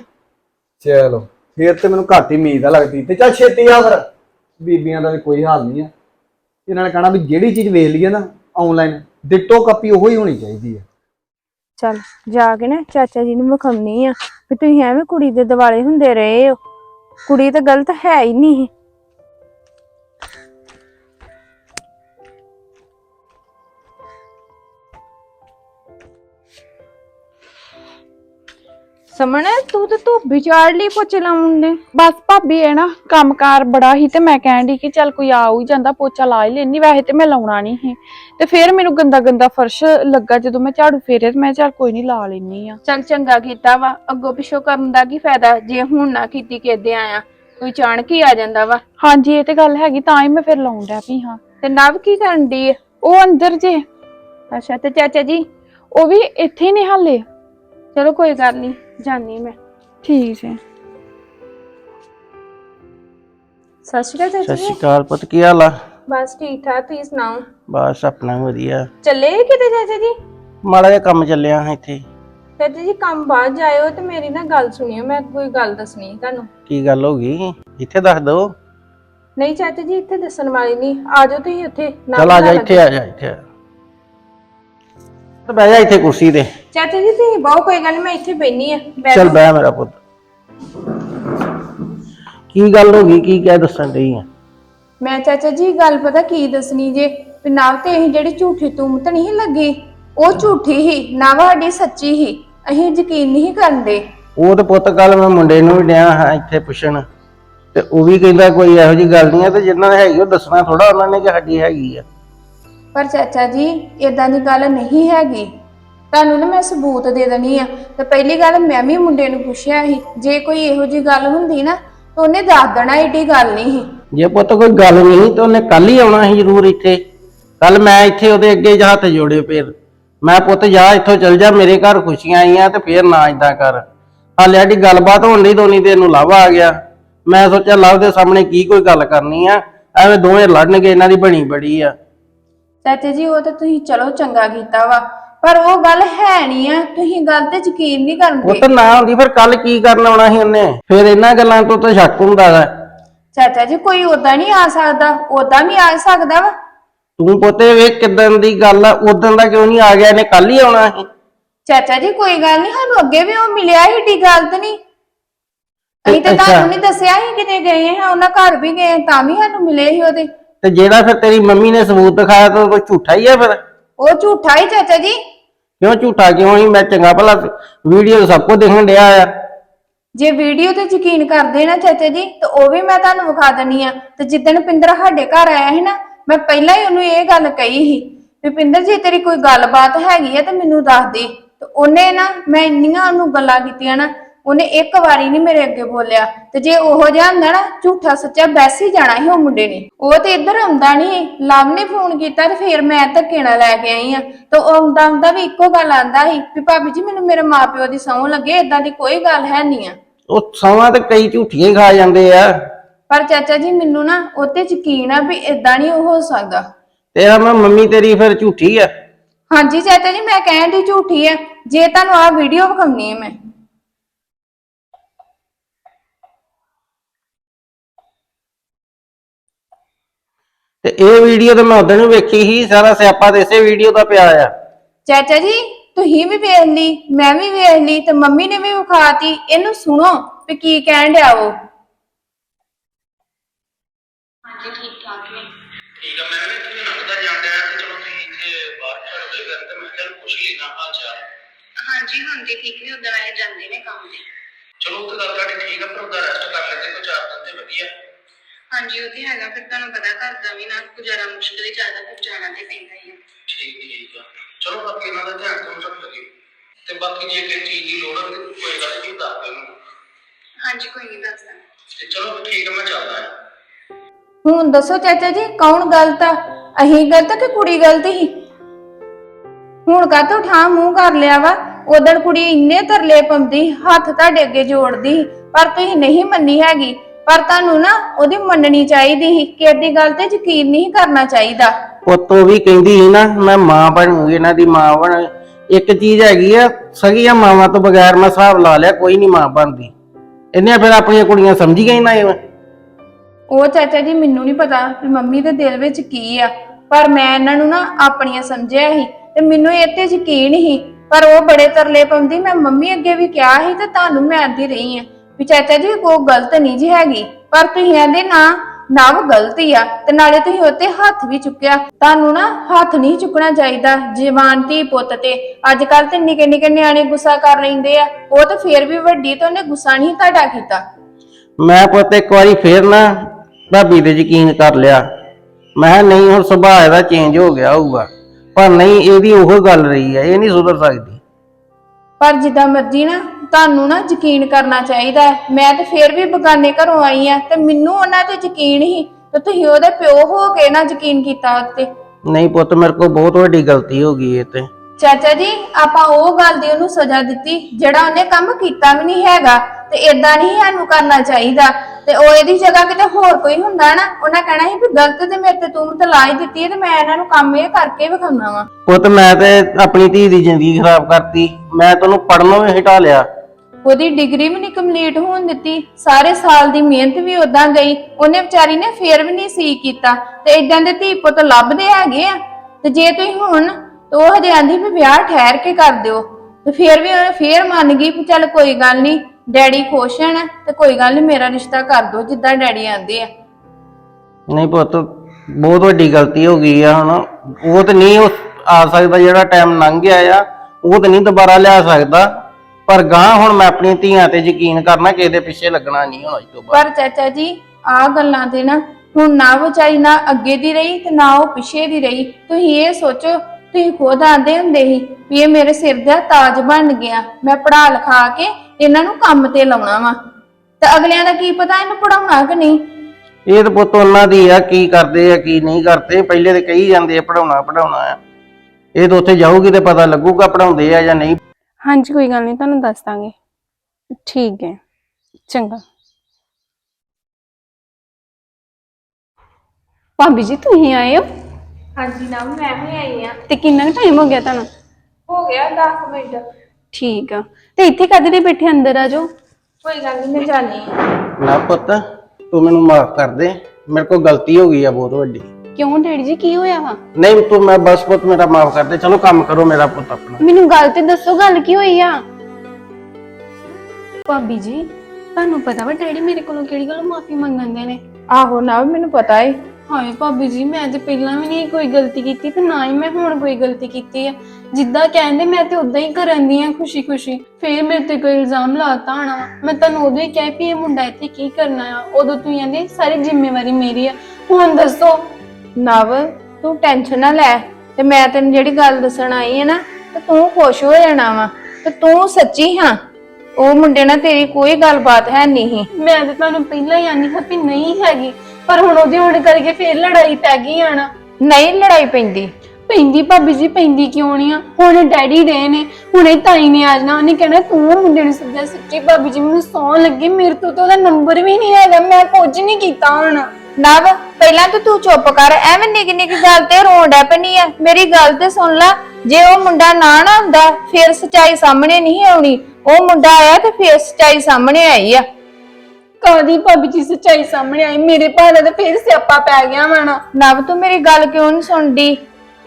ਚਲੋ ਫੇਰ ਤੇ ਮੈਨੂੰ ਘੱਟ ਹੀ ਉਮੀਦ ਆ ਲੱਗਦੀ। ਤੇ ਚੱਲ ਛੇਤੀ ਆ ਫਿਰ। ਬੀਬੀਆਂ ਦਾ ਵੀ ਕੋਈ ਹਾਲ ਨਹੀਂ ਆ। ਇਹਨਾਂ ਨੇ ਕਹਣਾ ਵੀ ਜਿਹੜੀ ਚੀਜ਼ ਵੇਖ ਲਈਏ ਨਾ ਆਨਲਾਈਨ ਡਿਟੋ ਕਾਪੀ ਉਹੀ ਹੋਣੀ ਚਾਹੀਦੀ ਹੈ ਚਲ ਜਾ ਕੇ ਨਾ ਚਾਚਾ ਜੀ ਨੂੰ ਵਿਖਾਉਣੀ ਆ। ਵੀ ਤੁਸੀਂ ਐਵੇਂ ਕੁੜੀ ਦੇ ਦਿਵਾਲੇ ਹੁੰਦੇ ਰਹੇ ਹੋ। ਕੁੜੀ ਤਾਂ ਗਲਤ ਹੈ ਹੀ ਨਹੀਂ। ਸਮਣ ਤੂੰ ਤੇ ਧੋਬੀ ਚਾੜ ਲਈ ਪੋਚੇ ਲਾਉਣ ਦੇ ਬਸ ਭਾਬੀ ਇਹ ਨਾ ਕੰਮਕਾਰ ਬੜਾ ਹੀ ਤੇ ਮੈਂ ਕਹਿਣ ਦੀ ਕਿ ਚੱਲ ਕੋਈ ਆ ਹੀ ਜਾਂਦਾ ਪੋਚਾ ਲਾ ਹੀ ਲੈਣੀ ਵੈਸੇ ਤੇ ਮੈਂ ਲਾਉਣਾ ਨਹੀਂ ਸੀ। ਤੇ ਫਿਰ ਮੈਨੂੰ ਗੰਦਾ ਗੰਦਾ ਫਰਸ਼ ਲੱਗਾ ਜਦੋਂ ਮੈਂ ਝਾੜੂ ਫੇਰਿਆ ਤੇ ਮੈਂ ਚੱਲ ਕੋਈ ਨਹੀਂ ਲਾ ਲੈਣੀ ਆ। ਚੱਲ ਚੰਗਾ ਕੀਤਾ ਵਾ। ਅੱਗੋਂ ਪਿੱਛੋਂ ਕਰਨ ਦਾ ਕੀ ਫਾਇਦਾ? ਜੇ ਹੁਣ ਨਾ ਕੀਤੀ ਕਿਦੇ ਆਇਆ ਕੋਈ ਚਾਣਕ ਹੀ ਆ ਜਾਂਦਾ ਵਾ। ਹਾਂਜੀ ਇਹ ਤੇ ਗੱਲ ਹੈਗੀ ਤਾਂ ਹੀ ਮੈਂ ਫਿਰ ਲਾਉਣ ਡਿਆ ਪਈ ਹਾਂ। ਤੇ ਨਵ ਕੀ ਕਰਨ ਦੀ ਉਹ ਅੰਦਰ ਜੇ। ਅੱਛਾ ਤੇ ਚਾਚਾ ਜੀ? ਉਹ ਵੀ ਇੱਥੇ ਹੀ ਨੇ ਹਾਲੇ। ਚਲੋ ਕੋਈ ਗੱਲ ਨਹੀਂ ਜਾਨੀ ਮੈਂ। ਠੀਕ ਹੈ। ਸਤਿ ਸ਼੍ਰੀ ਅਕਾਲ ਸਤਿ ਚਾਚਾ ਸ਼੍ਰੀ ਜੀ ਅਕਾਲ ਪੁੱਤ ਕੀ ਹਾਲ ਆ? ਬਸ ਠੀਕ ਠਾਕ ਤੁਸੀਂ ਸੁਣਾਓ? ਬਸ ਆਪਣਾ ਵਧੀਆ। ਚੱਲੇ ਕਿਤੇ ਚਾਚਾ ਜੀ? ਮਾੜਾ ਜਿਹਾ ਕੰਮ ਚੱਲਿਆ ਹਾਂ ਇੱਥੇ। ਚਾਚਾ ਜੀ ਕੰਮ ਬਾਅਦ ਜਾਇਓ ਤੇ ਮੇਰੀ ਨਾ ਗੱਲ ਸੁਣਿਓ ਮੈਂ ਕੋਈ ਗੱਲ ਦੱਸਣੀ ਹੈ ਤੁਹਾਨੂੰ। ਕੀ ਗੱਲ ਹੋ ਗਈ? ਇੱਥੇ ਦੱਸ ਦੋ। ਨਹੀਂ ਚਾਚਾ ਜੀ ਇੱਥੇ ਦੱਸਣ ਵਾਲੀ ਨਹੀਂ ਆ ਜਾਓ ਤੁਸੀਂ ਉੱਥੇ ਨਾਲ ਚਲ ਆ ਜਾ ਨਾਲ ਇੱਥੇ ਆ ਜਾ ਇੱਥੇ ਆ। ਤੇ ਬਹਿ ਜਾ ਇੱਥੇ ਕੁਰਸੀ ਤੇ। ਚਾਚਾ ਜੀ ਤੁਸੀਂ ਬਹੁ ਕੋਈ ਗੱਲ ਨੀ ਮੈਂ ਇੱਥੇ ਬੈਣੀ ਆ। ਬੈਠ ਚੱਲ। ਬਹਿ ਮੇਰਾ ਪੁੱਤ। ਕੀ ਗੱਲ ਹੋ ਗਈ? ਕੀ ਕਹਿ ਦੱਸਣ ਡਈ ਆ? ਮੈਂ ਚਾਚਾ ਜੀ ਗੱਲ ਪਤਾ ਕੀ ਦੱਸਣੀ ਜੇ? ਵੀ ਤੇ ਅਸੀਂ ਜਿਹੜੀ ਝੂਠੀ ਤੁਮਤ ਨਹੀਂ ਲੱਗੀ? ਉਹ ਝੂਠੀ ਹੀ ਨਾ ਸਾਡੀ ਸੱਚੀ ਹੀ ਅਸੀਂ ਯਕੀਨ ਨਹੀਂ ਕਰਦੇ। ਉਹ ਤੇ ਪੁੱਤ ਕੱਲ ਮੈਂ ਮੁੰਡੇ ਨੂੰ ਵੀ ਡਿਆ ਹਾਂ ਇੱਥੇ ਪੁੱਛਣ। ਤੇ ਉਹ ਵੀ ਕਹਿੰਦਾ ਕੋਈ ਇਹੋ ਜੀ ਗੱਲ ਨਹੀਂ ਆ ਤੇ ਜਿੰਨਾਂ ਨੇ ਹੈਗੀ ਉਹ ਦੱਸਣਾ ਥੋੜਾ ਉਹਨਾਂ ਨੇ ਕਿ ਸਾਡੀ ਹੈਗੀ ਆ। ਪਰ ਚਾਚਾ ਜੀ ਇਦਾਂ ਦੀ ਗੱਲ ਨਹੀਂ ਹੈਗੀ। ਤੁਹਾਨੂੰ ਨਾ ਮੈਂ ਸਬੂਤ ਦੇ ਦੇਣੀ ਆ। ਤੇ ਪਹਿਲੀ ਗੱਲ ਮੈਂ ਵੀ ਮੁੰਡੇ ਨੂੰ ਪੁੱਛਿਆ ਸੀ ਜੇ ਕੋਈ ਇਹੋ ਜੀ ਗੱਲ ਹੁੰਦੀ ਨਾ ਤਾਂ ਉਹਨੇ ਦੱਸ ਦੇਣਾ ਏਡੀ ਗੱਲ ਨਹੀਂ ਸੀ। ਜੇ ਪੁੱਤ ਕੋਈ ਗੱਲ ਨਹੀਂ ਤੇ ਉਹਨੇ ਕੱਲ ਹੀ ਆਉਣਾ ਸੀ ਜ਼ਰੂਰ ਇੱਥੇ। ਕੱਲ ਮੈਂ ਇੱਥੇ ਉਹਦੇ ਅੱਗੇ ਜਾ ਹੱਥ ਜੋੜੇ ਫੇਰ। ਮੈਂ ਪੁੱਤ ਜਾ ਇੱਥੋਂ ਚਲ ਜਾ ਮੇਰੇ ਘਰ ਖੁਸ਼ੀਆਂ ਆਈਆਂ ਤੇ ਫੇਰ ਨਾ ਇਦਾਂ ਕਰ। ਹਾਲੇ ਸਾਡੀ ਗੱਲਬਾਤ ਹੋਣ ਦੀ ਦੋਨੀ ਤੇ ਇਹਨੂੰ ਲਾਵਾ ਆ ਗਿਆ। ਮੈਂ ਸੋਚਿਆ ਲਵ ਦੇ ਸਾਹਮਣੇ ਕੀ ਕੋਈ ਗੱਲ ਕਰਨੀ ਆ? ਐਵੇਂ ਦੋਵੇਂ ਲੜਨਗੇ ਇਹਨਾਂ ਦੀ ਬਣੀ ਬੜੀ ਆ। ਚਾਚਾ ਜੀ ਉਹ ਤਾਂ ਤੁਸੀਂ ਚਲੋ ਚੰਗਾ ਕੀਤਾ ਵਾ। ਪਰ ਉਹ ਗੱਲ ਹੈ ਨਹੀਂ ਆ ਤੁਸੀਂ ਗੱਲ ਤੇ ਯਕੀਨ ਨਹੀਂ ਉਹ ਕਰਦੇ ਤਾਂ ਨਾ ਹੁੰਦੀ ਫਿਰ ਕੱਲ ਕੀ ਕਰਨ ਆਉਣਾ ਸੀ ਉਹਨੇ? ਫਿਰ ਇਹਨਾਂ ਗੱਲਾਂ ਤੋਂ ਤਾਂ ਸ਼ੱਕ ਹੁੰਦਾ ਹੈ ਚਾਚਾ ਜੀ ਕੋਈ ਉਦਾਂ ਨਹੀਂ ਆ ਸਕਦਾ ਉਦਾਂ ਵੀ ਆ ਸਕਦਾ ਵਾ। ਤੂੰ ਪੁੱਤੇ ਵੇਖ ਕਿਦਾਂ ਦੀ ਗੱਲ ਆ ਉਦੋਂ ਦਾ ਕਿਉਂ ਨਹੀਂ ਆ ਗਿਆ ਇਹਨੇ ਕੱਲ ਹੀ ਆਉਣਾ ਸੀ। ਚਾਚਾ ਜੀ ਕੋਈ ਗੱਲ ਨਹੀਂ ਸਾਨੂੰ ਅੱਗੇ ਵੀ ਉਹ ਮਿਲਿਆ ਹੀ ਏਡੀ ਗੱਲ ਤੇ ਨਹੀਂ। ਅਸੀਂ ਤਾਂ ਅੱਛਾ। ਤੁਹਾਨੂੰ ਨਹੀਂ ਦੱਸਿਆ ਸੀ ਕਿਤੇ ਗਏ ਹਾਂ ਉਹਨਾਂ ਘਰ ਵੀ ਗਏ ਤਾਂ ਵੀ ਸਾਨੂੰ ਮਿਲੇ ਸੀ ਉਹਦੇ। ਤੇ ਜਿਹੜਾ ਫਿਰ ਤੇਰੀ ਮੰਮੀ ਨੇ ਸਬੂਤ ਦਿਖਾਇਆ ਤਾਂ ਉਹ ਝੂਠਾ ਹੀ ਆ ਫਿਰ? ਉਹ ਝੂਠਾ ਹੀ ਚਾਚਾ ਜੀ? ਕਿਉਂ ਝੂਠਾ? ਕਿਉਂ ਨਹੀਂ? ਮੈਂ ਚੰਗਾ ਭਲਾ ਵੀਡੀਓ ਸਭ ਕੁਝ ਦੇਖਣ ਡਿਆ ਆ। ਜੇ ਵੀਡੀਓ ਤੇ ਯਕੀਨ ਕਰਦੇ ਨਾ ਚਾਚਾ ਜੀ ਤਾਂ ਉਹ ਵੀ ਮੈਂ ਤੁਹਾਨੂੰ ਵਿਖਾ ਦਨੀ ਆ। ਤੇ ਜਿੱਦਣ ਪਿੰਦਰ ਸਾਡੇ ਘਰ ਆਇਆ ਸੀ ਨਾ ਮੈਂ ਪਹਿਲਾਂ ਹੀ ਉਹਨੂੰ ਇਹ ਗੱਲ ਕਹੀ ਸੀ ਵੀ ਪਿੰਦਰ ਜੇ ਤੇਰੀ ਕੋਈ ਗੱਲਬਾਤ ਹੈਗੀ ਆ ਤੇ ਮੈਨੂੰ ਦੱਸ ਦੇ। ਤੇ ਉਹਨੇ ਨਾ ਮੈਂ ਇੰਨੀਆਂ ਉਹਨੂੰ ਗੱਲਾਂ ਕੀਤੀਆਂ ਨਾ ਉਹਨੇ ਇੱਕ ਵਾਰੀ ਨਹੀਂ ਮੇਰੇ ਅੱਗੇ ਬੋਲਿਆ। ਤੇ ਜੇ ਉਹੋ ਜਿਹਾ ਹੁੰਦਾ ਨਾ ਝੂਠਾ ਸੱਚਾ ਬੈਸ ਹੀ ਜਾਣਾ ਸੀ ਉਹ ਮੁੰਡੇ ਨੇ। ਉਹ ਤੇ ਇੱਧਰ ਆਉਂਦਾ ਨਹੀਂ ਲਵ ਨੇ ਫੋਨ ਕੀਤਾ ਤੇ ਫਿਰ ਮੈਂ ਧੱਕੇ ਨਾਲ ਲੈ ਕੇ ਆਈ ਆ ਤੇ ਉਹ ਆਉਂਦਾ ਆਉਂਦਾ ਵੀ ਇੱਕੋ ਗੱਲ ਆਂਦਾ ਸੀ ਵੀ ਭਾਬੀ ਜੀ ਮੈਨੂੰ ਮੇਰੇ ਮਾਪਿਓ ਦੀ ਸਹੁੰ ਲੱਗੇ ਇਦਾਂ ਦੀ ਕੋਈ ਗੱਲ ਹੈ ਨਹੀਂ ਆ। ਉਹ ਸਮਾਂ ਤੇ ਕਈ ਝੂਠੀਆਂ ਹੀ ਖਾ ਜਾਂਦੇ ਆ। ਪਰ ਚਾਚਾ ਜੀ ਮੈਨੂੰ ਨਾ ਉਹ ਤੇ ਯਕੀਨ ਆ ਵੀ ਇਦਾਂ ਨਹੀਂ ਉਹ ਹੋ ਸਕਦਾ। ਤੇਰਾ ਮੈਂ ਮੰਮੀ ਤੇਰੀ ਫਿਰ ਝੂਠੀ ਆ? ਹਾਂਜੀ ਚਾਚਾ ਜੀ ਮੈਂ ਕਹਿਣ ਦੀ ਝੂਠੀ ਆ। ਜੇ ਤੁਹਾਨੂੰ ਆਹ ਵੀਡੀਓ ਵਿਖਾਉਣੀ ਹੈ ਮੈਂ। ਤੇ ਇਹ ਵੀਡੀਓ ਤਾਂ ਮੈਂ ਉਦੋਂ ਹੀ ਵੇਖੀ ਸੀ ਸਾਰਾ ਸਿਆਪਾ ਤੇ ਇਸੇ ਵੀਡੀਓ ਦਾ ਪਿਆ ਆ। ਚਾਚਾ ਜੀ ਤੁਸੀਂ ਵੀ ਵੇਖ ਲਈ ਮੈਂ ਵੀ ਵੇਖ ਲਈ ਤੇ ਮੰਮੀ ਨੇ ਵੀ ਵਿਖਾਤੀ ਇਹਨੂੰ ਸੁਣੋ ਵੀ ਕੀ ਕਹਿਣ ਡਿਆ ਉਹ। ਠੀਕ ਆ ਮੈਂ ਵੀ ਇੱਥੇ ਲੰਘਦਾ ਜਾਣ ਡਿਆ ਤੇ ਚਲੋ ਤੁਸੀਂ ਇੱਥੇ ਬਾਹਰ ਖੜੋਗੇ ਫਿਰ ਤੇ ਮੈਂ ਚੱਲ ਪੁੱਛ ਲੈਣਾ ਹਾਲ ਚਾਲ। ਹਾਂਜੀ ਹੁਣ ਤੇ ਠੀਕ ਨੇ ਉਦਾਂ ਵੈਸੇ ਜਾਂਦੇ ਨੇ ਕੰਮ ਤੇ। ਚਲੋ ਉਹ ਤਾਂ ਗੱਲ ਤੁਹਾਡੀ ਠੀਕ ਆ ਪਰ ਉਹਦਾ ਰੈਸਟ ਕਰ ਲੈਂਦੇ ਕੋਈ ਚਾਰ ਦਿਨ ਤੇ ਵਧੀਆ। ਹਾਂਜੀ ਉਹ ਤੇ ਹੈਗਾ ਫਿਰ ਤੁਹਾਨੂੰ ਪਤਾ ਘਰ ਦਾ ਵੀ ਨਾ ਗੁਜ਼ਾਰਾ ਮੁਸ਼ਕਿਲ ਹੀ ਚੱਲਦਾ ਫਿਰ ਜਾਣਾ ਤੇ ਪੈਂਦਾ ਹੀ ਆ। ਠੀਕ ਠੀਕ ਆ। ਚਲੋ ਬਾਕੀ ਇਹਨਾਂ ਦਾ ਧਿਆਨ ਤੋਂ ਰੱਖ ਲਗੇ ਤੇ ਬਾਕੀ ਜੇ ਕਿਸੇ ਚੀਜ਼ ਦੀ ਲੋੜ ਹੋਵੇ ਤੇ ਕੋਈ ਗੱਲ ਨਹੀਂ ਦੱਸ ਮੈਨੂੰ ਹਾਂਜੀ ਕੋਈ ਨਹੀਂ ਦੱਸਦਾ ਤੇ ਚਲੋ ਫਿਰ ਠੀਕ ਆ ਮੈਂ ਚੱਲਦਾ ਹਾਂ। ਹੁਣ ਦੱਸੋ ਚਾਚਾ ਜੀ ਕੌਣ ਗਲਤ ਆ? ਅਹੀਂ ਗਲਤ ਆ ਕਿ ਕੁੜੀ ਗਲਤ ਸੀ? ਹੁਣ ਕਾਹਤੋਂ ਠਾਂ ਮੂੰਹ ਕਰ ਲਿਆ ਵਾ? ਉਦੋਂ ਕੁੜੀ ਇੰਨੇ ਤਰਲੇ ਪਾਉਂਦੀ ਹੱਥ ਤੁਹਾਡੇ ਅੱਗੇ ਜੋੜਦੀ ਪਰ ਤੁਸੀਂ ਨਹੀਂ ਮੰਨੀ ਹੈਗੀ। ਪਰ ਤੁਹਾਨੂੰ ਨਾ ਉਹਦੀ ਮੰਨਣੀ ਚਾਹੀਦੀ ਸੀ ਕਿ ਇਹਦੀ ਗੱਲ ਤੇ ਯਕੀਨ ਨਹੀਂ ਕਰਨਾ ਚਾਹੀਦਾ। ਪੁੱਤ ਵੀ ਕਹਿੰਦੀ ਸੀ ਨਾ ਮੈਂ ਮਾਂ ਬਣੂਗੀ ਇਹਨਾਂ ਦੀ ਮਾਂ ਬਣ ਇੱਕ ਚੀਜ਼ ਹੈਗੀ ਆ ਸਗੀਆਂ ਮਾਵਾਂ ਤੋਂ ਬਗੈਰ ਮੈਂ ਹਿਸਾਬ ਲਾ ਲਿਆ ਕੋਈ ਨਹੀਂ ਮਾਂ ਬਣਦੀ। ਇਹਨੇ ਫਿਰ ਆਪਣੀਆਂ ਕੁੜੀਆਂ ਸਮਝੀ ਗਈ ਨਾ ਇਹ। ਉਹ ਚਾਚਾ ਜੀ ਮੈਨੂੰ ਨਹੀਂ ਪਤਾ ਵੀ ਮੰਮੀ ਦੇ ਦਿਲ ਵਿੱਚ ਕੀ ਆ ਪਰ ਮੈਂ ਇਹਨਾਂ ਨੂੰ ਨਾ ਆਪਣੀਆਂ ਸਮਝਿਆ ਸੀ ਤੇ ਮੈਨੂੰ ਇਹ ਤੇ ਯਕੀਨ ਸੀ। ਪਰ ਉਹ ਬੜੇ ਤਰਲੇ ਪਾਉਂਦੀ ਮੈਂ ਮੰਮੀ ਅੱਗੇ ਵੀ ਕਿਹਾ ਸੀ ਤੇ ਤੁਹਾਨੂੰ ਮੈਂ ਆਂਦੀ ਰਹੀ ਆ। ਵੀ ਚਾਚਾ ਜੀ ਕੋਈ ਗਲਤ ਨਹੀਂ ਜੀ ਹੈਗੀ। ਪਰ ਤੁਸੀਂ ਕਹਿੰਦੇ ਨਾ ਨਾ ਉਹ ਗਲਤੀ ਆ ਤੇ ਨਾਲੇ ਤੁਸੀਂ ਉੱਤੇ ਹੱਥ ਵੀ ਚੁੱਕਿਆ। ਤੁਹਾਨੂੰ ਨਾ ਹੱਥ ਨਹੀਂ ਚੁੱਕਣਾ ਚਾਹੀਦਾ ਜਵਾਨ ਧੀ ਪੁੱਤ ਤੇ। ਅੱਜ ਕੱਲ ਤੇ ਨਿੱਕੇ ਨਿੱਕੇ ਨਿਆਣੇ ਗੁੱਸਾ ਕਰ ਲੈਂਦੇ ਆ। ਉਹ ਤੇ ਫੇਰ ਵੀ ਵੱਡੀ ਤੇ ਉਹਨੇ ਗੁੱਸਾ ਨਹੀਂ ਤੁਹਾਡਾ ਕੀਤਾ। ਮੈਂ ਪੁੱਤ ਇੱਕ ਵਾਰੀ ਫੇਰ ਨਾ ਭਾਬੀ ਤੇ ਯਕੀਨ ਕਰ ਲਿਆ। ਮੈਂ ਕਿਹਾ ਨਹੀਂ ਹੁਣ ਸੁਭਾਅ ਇਹਦਾ ਚੇਂਜ ਹੋ ਗਿਆ ਹੋਊਗਾ। ਪਰ ਨਹੀਂ ਇਹਦੀ ਉਹ ਗੱਲ ਰਹੀ ਹੈ ਇਹ ਨਹੀਂ ਸੁਧਰ ਸਕਦੀ। ਪਰ ਜਿੱਦਾਂ ਮਰਜ਼ੀ ਨਾ ਤੁਹਾਨੂੰ ਨਾ ਯਕੀਨ ਕਰਨਾ ਚਾਹੀਦਾ ਹੈ। ਮੈਂ ਤੇ ਫੇਰ ਵੀ ਬਗਾਨੇ ਘਰੋਂ ਆਈ ਆ ਤੇ ਮੈਨੂੰ ਉਹਨਾਂ ਤੇ ਯਕੀਨ ਹੀ ਤੇ ਤੁਸੀਂ ਉਹਦੇ ਪਿਓ ਹੋ ਕੇ ਨਾ ਯਕੀਨ ਕੀਤਾ ਉੱਤੇ ਨਹੀਂ ਪੁੱਤ ਮੇਰੇ ਕੋਲ ਬਹੁਤ ਵੱਡੀ ਗਲਤੀ ਹੋ ਗਈ ਇਹ ਤੇ। ਚਾਚਾ ਜੀ ਆਪਾਂ ਉਹ ਗੱਲ ਦੀ ਉਹਨੂੰ ਸਜ਼ਾ ਦਿੱਤੀ ਜਿਹੜਾ ਉਹਨੇ ਕੰਮ ਕੀਤਾ ਵੀ ਨਹੀਂ ਹੈਗਾ ਤੇ ਇਦਾਂ ਨਹੀਂ ਸਾਨੂੰ ਕਰਨਾ ਚਾਹੀਦਾ। ਤੇ ਉਹ ਇਹਦੀ ਜਗ੍ਹਾ ਕਿਤੇ ਹੋਰ ਕੋਈ ਹੁੰਦਾ ਨਾ ਉਹਨਾਂ ਕਹਿਣਾ ਸੀ ਵੀ ਗਲਤ ਤੇ ਮੇਰੇ ਤੇ ਤੂੰ ਤਲਾ ਹੀ ਦਿੱਤੀ ਹੈ ਤੇ ਮੈਂ ਇਹਨਾਂ ਨੂੰ ਕੰਮ ਇਹ ਕਰਕੇ ਵਿਖਾਉਣਾ ਵਾ। ਪੁੱਤ ਮੈਂ ਤੇ ਆਪਣੀ ਧੀ ਦੀ ਜ਼ਿੰਦਗੀ ਖਰਾਬ ਕਰਤੀ। ਮੈਂ ਤੈਨੂੰ ਪੜਨੋਂ ਵੀ ਹਟਾ ਲਿਆ। ਉਹਦੀ ਡਿਗਰੀ ਵੀ ਨਹੀਂ ਕੰਪਲੀਟ ਹੋਣ ਦਿੱਤੀ। ਸਾਰੇ ਸਾਲ ਦੀ ਮਿਹਨਤ ਵੀ ਉਦਾਂ ਗਈ। ਉਹਨੇ ਵਿਚਾਰੀ ਨੇ ਫੇਰ ਵੀ ਨਹੀਂ ਸੀ ਕੀਤਾ। ਤੇ ਇਦਾਂ ਦੇ ਧੀ ਪੁੱਤ ਲੱਭਦੇ ਹੈਗੇ ਆ। ਤੇ ਜੇ ਤੁਸੀਂ ਹੁਣ ਤੇ ਉਹ ਹਜੇ ਆਂਦੀ ਵੀ ਵਿਆਹ ਠਹਿਰ ਕੇ ਕਰ ਦਿਓ, ਤੇ ਫੇਰ ਵੀ ਉਹ ਫੇਰ ਮੰਨ ਗਈ ਵੀ ਚੱਲ ਕੋਈ ਗੱਲ ਨਹੀਂ, ਡੈਡੀ ਖੁਸ਼ ਹਨ, ਤੇ ਕੋਈ ਗੱਲ ਨਹੀਂ, ਮੇਰਾ ਰਿਸ਼ਤਾ ਕਰ ਦਿਓ ਜਿੱਦਾਂ ਡੈਡੀ ਆਂਦੇ ਆ। ਨਹੀਂ ਪੁੱਤ, ਬਹੁਤ ਵੱਡੀ ਗਲਤੀ ਹੋ ਗਈ ਆ ਹੁਣ ਉਹ ਤੇ ਨਹੀਂ ਉਸ- ਆ ਸਕਦਾ ਜਿਹੜਾ ਟਾਈਮ ਲੰਘ ਗਿਆ ਆ, ਉਹ ਤੇ ਨਹੀਂ ਦੁਬਾਰਾ ਲਿਆ ਸਕਦਾ। ਪਰ ਗਾਂ ਹੁਣ ਮੈਂ ਆਪਣੀਆਂ ਧੀਆਂ ਤੇ ਯਕੀਨ ਕਰਨਾ ਕਿਸੇ ਦੇ ਪਿੱਛੇ ਲੱਗਣਾ ਨਹੀਂ ਹੁਣ ਅੱਜ ਤੋਂ ਬਾਅਦ। ਪਰ ਚਾਚਾ ਜੀ ਆ ਗੱਲਾਂ ਤੇ ਨਾ ਹੁਣ ਨਾ ਵਿਚਾਰੀ ਨਾ ਅੱਗੇ ਦੀ ਰਹੀ ਤੇ ਨਾ ਉਹ ਪਿੱਛੇ ਦੀ ਰਹੀ। ਤੁਸੀਂ ਇਹ ਸੋਚੋ ਤੁਸੀਂ ਖੁਦ ਆਂਦੇ ਹੁੰਦੇ ਸੀ ਵੀ ਇਹ ਮੇਰੇ ਸਿਰ ਦਾ ਤਾਜ ਬਣ ਗਿਆ। ਮੈਂ ਪੜਾ ਲਿਖਾ ਕੇ ਇਹਨਾਂ ਨੂੰ ਕੰਮ ਤੇ ਲਾਉਣਾ ਵਾ। ਤੇ ਅਗਲਿਆਂ ਦਾ ਕੀ ਪਤਾ ਇਹਨੂੰ ਪੜਾਉਣਾ ਕਿ ਨਹੀਂ? ਇਹ ਤਾਂ ਪੁੱਤ ਉਹਨਾਂ ਦੀ ਆ ਕੀ ਕਰਦੇ ਆ ਕੀ ਨਹੀਂ ਕਰਦੇ। ਪਹਿਲੇ ਤੇ ਕਹੀ ਜਾਂਦੇ ਆ ਪੜਾਉਣਾ ਪੜਾਉਣਾ ਆ। ਇਹ ਤਾਂ ਉੱਥੇ ਜਾਊਗੀ ਤੇ ਪਤਾ ਲੱਗੂਗਾ ਪੜਾਉਂਦੇ ਆ ਜਾਂ ਨਹੀਂ। ਹਾਂਜੀ ਕੋਈ ਗੱਲ ਨਹੀਂ ਤੁਹਾਨੂੰ ਦੱਸ ਦਾਂਗੇ। ਠੀਕ ਹੈ ਚੰਗਾ। ਭਾਬੀ ਜੀ ਤੁਸੀਂ ਆਏ ਹੋ? ਹਾਂਜੀ ਨਾ ਮੈਂ ਵੀ ਆਈ ਆ ਤੇ ਕਿੰਨਾ ਟਾਈਮ ਹੋ ਗਿਆ ਤੁਹਾਨੂੰ? ਹੋ ਗਿਆ 10 ਮਿੰਟ। ਠੀਕ ਆ। ਤੇ ਇੱਥੇ ਕਦੇ ਦੇ ਬੈਠੇ ਅੰਦਰ ਆ ਜਾਓ। ਕੋਈ ਗੱਲ ਨਹੀਂ ਮੈਂ ਜਾਣੀ ਨਾ ਪੁੱਤ ਤੂੰ ਮੈਨੂੰ ਮਾਫ ਕਰ ਦੇ। ਮੇਰੇ ਕੋਲ ਗਲਤੀ ਹੋ ਗਈ ਆ ਬਹੁਤ ਵੱਡੀ। ਕਿਉਂ ਡੈਡੀ ਜੀ ਕੀ ਹੋਇਆ ਵਾ? ਨਹੀਂ ਤੂੰ ਮੈਂ ਬਸ ਪੁੱਤ ਮੇਰਾ ਮਾਫ ਕਰ ਦੇ। ਚਲੋ ਕੰਮ ਕਰੋ ਮੇਰਾ ਪੁੱਤ ਆਪਣਾ। ਮੈਨੂੰ ਗੱਲ ਤੇ ਦੱਸੋ ਗੱਲ ਕੀ ਹੋਈ ਆ? ਭਾਬੀ ਜੀ ਤੁਹਾਨੂੰ ਪਤਾ ਵਾ ਡੈਡੀ ਮੇਰੇ ਕੋਲੋਂ ਕਿਹੜੀ ਗੱਲੋਂ ਮਾਫੀ ਮੰਗਣਦੇ ਨੇ? ਆਹੋ ਨਾ ਮੈਨੂੰ ਪਤਾ ਏ। ਹਾਏ ਭਾਬੀ ਜੀ ਮੈਂ ਤੇ ਪਹਿਲਾਂ ਵੀ ਨਹੀਂ ਕੋਈ ਗਲਤੀ ਕੀਤੀ ਤੇ ਨਾ ਹੀ ਮੈਂ ਹੁਣ ਕੋਈ ਗਲਤੀ ਕੀਤੀ ਹੈ ਜਿੱਦਾਂ ਕਹਿੰਦੇ ਮੈਂ ਤੇ ਉਦਾਂ ਹੀ ਕਰਨ ਦੀ ਆ ਖੁਸ਼ੀ ਖੁਸ਼ੀ ਫੇਰ ਮੇਰੇ ਤੇ ਕੋਈ ਇਲਜ਼ਾਮ ਲਾਤਾ ਆਣਾ ਮੈਂ ਤੁਹਾਨੂੰ ਉਦੋਂ ਹੀ ਕਿਹਾ ਵੀ ਇਹ ਮੁੰਡਾ ਇੱਥੇ ਕੀ ਕਰਨਾ ਆ? ਉਦੋਂ ਤੁਸੀਂ ਕਹਿੰਦੇ ਸਾਰੀ ਜ਼ਿੰਮੇਵਾਰੀ ਮੇਰੀ ਆ। ਹੁਣ ਦੱਸੋ ਨਵ ਤੂੰ ਟੈਨਸ਼ਨ ਨਾ ਲੈ। ਤੇ ਮੈਂ ਤੈਨੂੰ ਜਿਹੜੀ ਗੱਲ ਦੱਸਣ ਆਈ ਹੈ ਨਾ ਤੇ ਤੂੰ ਖੁਸ਼ ਹੋ ਜਾਣਾ ਵਾ। ਤੇ ਤੂੰ ਸੱਚੀ ਹਾਂ। ਉਹ ਮੁੰਡੇ ਨਾਲ ਤੇਰੀ ਕੋਈ ਗੱਲਬਾਤ ਹੈ ਨਹੀਂ ਮੈਂ ਤੇ ਤੁਹਾਨੂੰ ਪਹਿਲਾਂ ਹੀ ਆਨੀ ਹਾਂ ਵੀ ਨਹੀਂ ਹੈਗੀ ਪਰ ਹੁਣ ਉਹਦੇ ਹੋਣ ਕਰਕੇ ਫੇਰ ਲੜਾਈ ਪੈ ਗਈ ਆਣਾ ਨਹੀਂ ਲੜਾਈ ਪੈਂਦੀ। ਪੈਂਦੀ ਭਾਬੀ ਜੀ ਪੈਂਦੀ ਕਿਉਂ ਨਹੀਂ ਆ? ਹੁਣ ਡੈਡੀ ਦੇ ਨੇ ਹੁਣੇ ਤਾਈ ਨੇ ਆ ਜਾਣਾ ਉਹਨੇ ਕਹਿਣਾ ਤੂੰ ਮੁੰਡੇ ਨੂੰ ਸੱਦਿਆ ਸੱਚੀ ਭਾਬੀ ਜੀ ਮੈਨੂੰ ਸੌਂ ਲੱਗੇ ਮੇਰੇ ਤੋਂ ਤਾਂ ਉਹਦਾ ਨੰਬਰ ਵੀ ਨਹੀਂ ਹੈਗਾ ਮੈਂ ਕੁਝ ਨਹੀਂ ਕੀਤਾ ਹੁਣ। ਨਵ ਪਹਿਲਾਂ ਤਾਂ ਤੂੰ ਚੁੱਪ ਕਰ ਐਵੇਂ ਨਿੱਕੀ ਨਿੱਕੀ ਗੱਲ ਤੇ ਰੋਣ ਡੈ ਪੈਣੀ ਆ। ਮੇਰੀ ਗੱਲ ਤੇ ਸੁਣ ਲੈ ਜੇ ਉਹ ਮੁੰਡਾ ਨਾ ਨਾ ਹੁੰਦਾ ਫਿਰ ਸਚਾਈ ਸਾਹਮਣੇ ਨਹੀਂ ਆਉਣੀ। ਉਹ ਮੁੰਡਾ ਆਇਆ ਤੇ ਫਿਰ ਸਚਾਈ ਸਾਹਮਣੇ ਆਈ ਆ। ਕਾਦੀ ਭਾਬੀ ਜੀ ਸੱਚਾਈ ਸਾਹਮਣੇ ਆਈ? ਮੇਰੇ ਭਾਲੇ ਤੇ ਫੇਰ ਸਿਆਪਾ ਪੈ ਗਿਆ ਵਾਣਾ ਨਵ ਤੂੰ ਮੇਰੀ ਗੱਲ ਕਿਉਂ ਨਹੀਂ ਸੁਣਦੀ?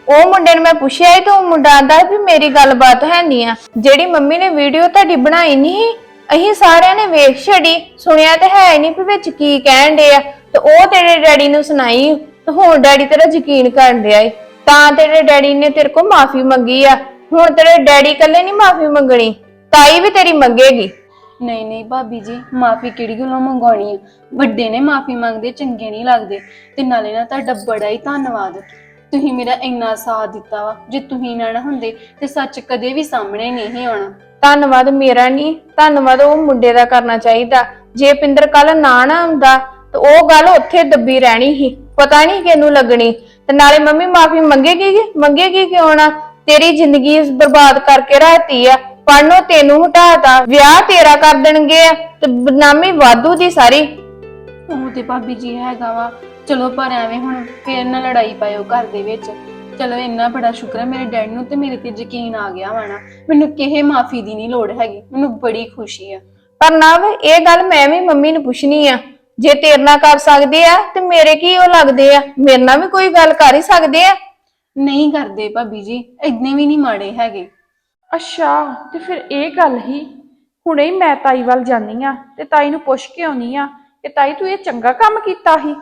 ਉਹ ਮੁੰਡੇ ਨੂੰ ਮੈਂ ਪੁੱਛਿਆ ਸੀ ਤੇ ਉਹ ਮੁੰਡਾ ਆਂਦਾ ਵੀ ਮੇਰੀ ਗੱਲਬਾਤ ਹੈ ਨਹੀਂ ਆ। ਜਿਹੜੀ ਮੰਮੀ ਨੇ ਵੀਡੀਓ ਤੁਹਾਡੀ ਬਣਾਈ ਨਹੀਂ ਅਸੀਂ ਸਾਰਿਆਂ ਨੇ ਵੇਖ ਛੜੀ ਸੁਣਿਆ ਤੇ ਹੈ ਨਹੀਂ ਵੀ ਵਿੱਚ ਕੀ ਕਹਿਣ ਦੇ ਆ। ਤੇ ਉਹ ਤੇਰੇ ਡੈਡੀ ਨੂੰ ਸੁਣਾਈ? ਤੇ ਹੁਣ ਡੈਡੀ ਤੇਰਾ ਯਕੀਨ ਕਰਨ ਡਿਆ ਏ। ਤਾਂ ਤੇਰੇ ਡੈਡੀ ਨੇ ਤੇਰੇ ਕੋਲ ਮਾਫੀ ਮੰਗੀ ਆ। ਹੁਣ ਤੇਰੇ ਡੈਡੀ ਇਕੱਲੇ ਨਹੀਂ ਮਾਫੀ ਮੰਗਣੀ। ਤਾਈ ਵੀ ਤੇਰੀ ਮੰਗੇਗੀ। ਨਹੀਂ ਨਹੀਂ ਭਾਬੀ ਜੀ ਮਾਫੀ ਕਿਹੜੀ ਗੱਲੋਂ ਮੰਗਾਉਣੀ ਆ? ਵੱਡੇ ਨੇ ਮਾਫੀ ਮੰਗਦੇ ਚੰਗੇ ਨਹੀਂ ਲੱਗਦੇ। ਤੇ ਨਾਲੇ ਨਾ ਤੁਹਾਡਾ ਬੜਾ ਹੀ ਧੰਨਵਾਦ। ਤੁਸੀਂ ਮੇਰਾ ਇੰਨਾ ਸਾਥ ਦਿੱਤਾ ਵਾ। ਜੇ ਤੁਸੀਂ ਨਾ ਨਾ ਹੁੰਦੇ ਤੇ ਸੱਚ ਕਦੇ ਵੀ ਸਾਹਮਣੇ ਨਹੀਂ ਆਉਣਾ। ਧੰਨਵਾਦ ਮੇਰਾ ਨਹੀਂ। ਧੰਨਵਾਦ ਉਹ ਮੁੰਡੇ ਦਾ ਕਰਨਾ ਚਾਹੀਦਾ। ਜੇ ਪਿੰਦਰ ਕੱਲ ਨਾ ਨਾ ਹੁੰਦਾ ਤੇ ਉਹ ਗੱਲ ਉੱਥੇ ਦੱਬੀ ਰਹਿਣੀ ਸੀ। ਪਤਾ ਨਹੀਂ ਕਿਹਨੂੰ ਲੱਗਣੀ। ਤੇ ਨਾਲੇ ਮੰਮੀ ਮਾਫੀ ਮੰਗੇਗੀ ਕਿ ਮੰਗੇਗੀ ਕਿਉਂ ਨਾ? ਤੇਰੀ ਜ਼ਿੰਦਗੀ ਬਰਬਾਦ ਕਰਕੇ ਰਾਤੀ ਆ। ਪੜਨੋਂ ਤੈਨੂੰ ਹਟਾਤਾ। ਵਿਆਹ ਤੇਰਾ ਕਰ ਦੇਣਗੇ ਆ। ਤੇ ਬਦਨਾਮੀ ਵਾਧੂ ਦੀ ਸਾਰੀ। ਉਹ ਤੇ ਭਾਬੀ ਜੀ ਹੈਗਾ ਵਾ। ਚਲੋ ਪਰ ਐਵੇਂ ਹੁਣ ਫੇਰ ਨਾ ਲੜਾਈ ਪਾਇਓ ਘਰ ਦੇ ਵਿੱਚ। ਚਲੋ ਇੰਨਾ ਬੜਾ ਸ਼ੁਕਰ ਹੈ ਮੇਰੇ ਡੈਡ ਨੂੰ ਤੇ ਮੇਰੇ ਤੇ ਯਕੀਨ ਆ ਗਿਆ ਵਾ ਨਾ। ਮੈਨੂੰ ਕਿਸੇ ਮਾਫੀ ਦੀ ਨਹੀਂ ਲੋੜ ਹੈਗੀ। ਮੈਨੂੰ ਬੜੀ ਖੁਸ਼ੀ ਆ। ਪਰ ਨਾ ਵੇ ਇਹ ਗੱਲ ਮੈਂ ਵੀ ਮੰਮੀ ਨੂੰ ਪੁੱਛਣੀ ਆ। ਜੇ ਤੇਰੇ ਨਾਲ ਕਰ ਸਕਦੇ ਆ ਤੇ ਮੇਰੇ ਕੀ ਉਹ ਲੱਗਦੇ ਆ? ਮੇਰੇ ਨਾਲ ਵੀ ਕੋਈ ਗੱਲ ਕਰ ਹੀ ਸਕਦੇ ਆ? ਨਹੀਂ ਕਰਦੇ ਭਾਬੀ ਜੀ ਇੰਨੇ ਵੀ ਨਹੀਂ ਮਾੜੇ ਹੈਗੇ। ਅੱਛਾ ਤੇ ਫਿਰ ਇਹ ਗੱਲ ਹੀ। ਹੁਣੇ ਹੀ ਮੈਂ ਤਾਈ ਵੱਲ ਜਾਨੀ ਆ ਤੇ ਤਾਈ ਨੂੰ ਪੁੱਛ ਕੇ ਆਉਣੀ ਆ ਕਿ ਤਾਈ ਤੂੰ ਇਹ ਚੰਗਾ ਕੰਮ ਕੀਤਾ ਸੀ?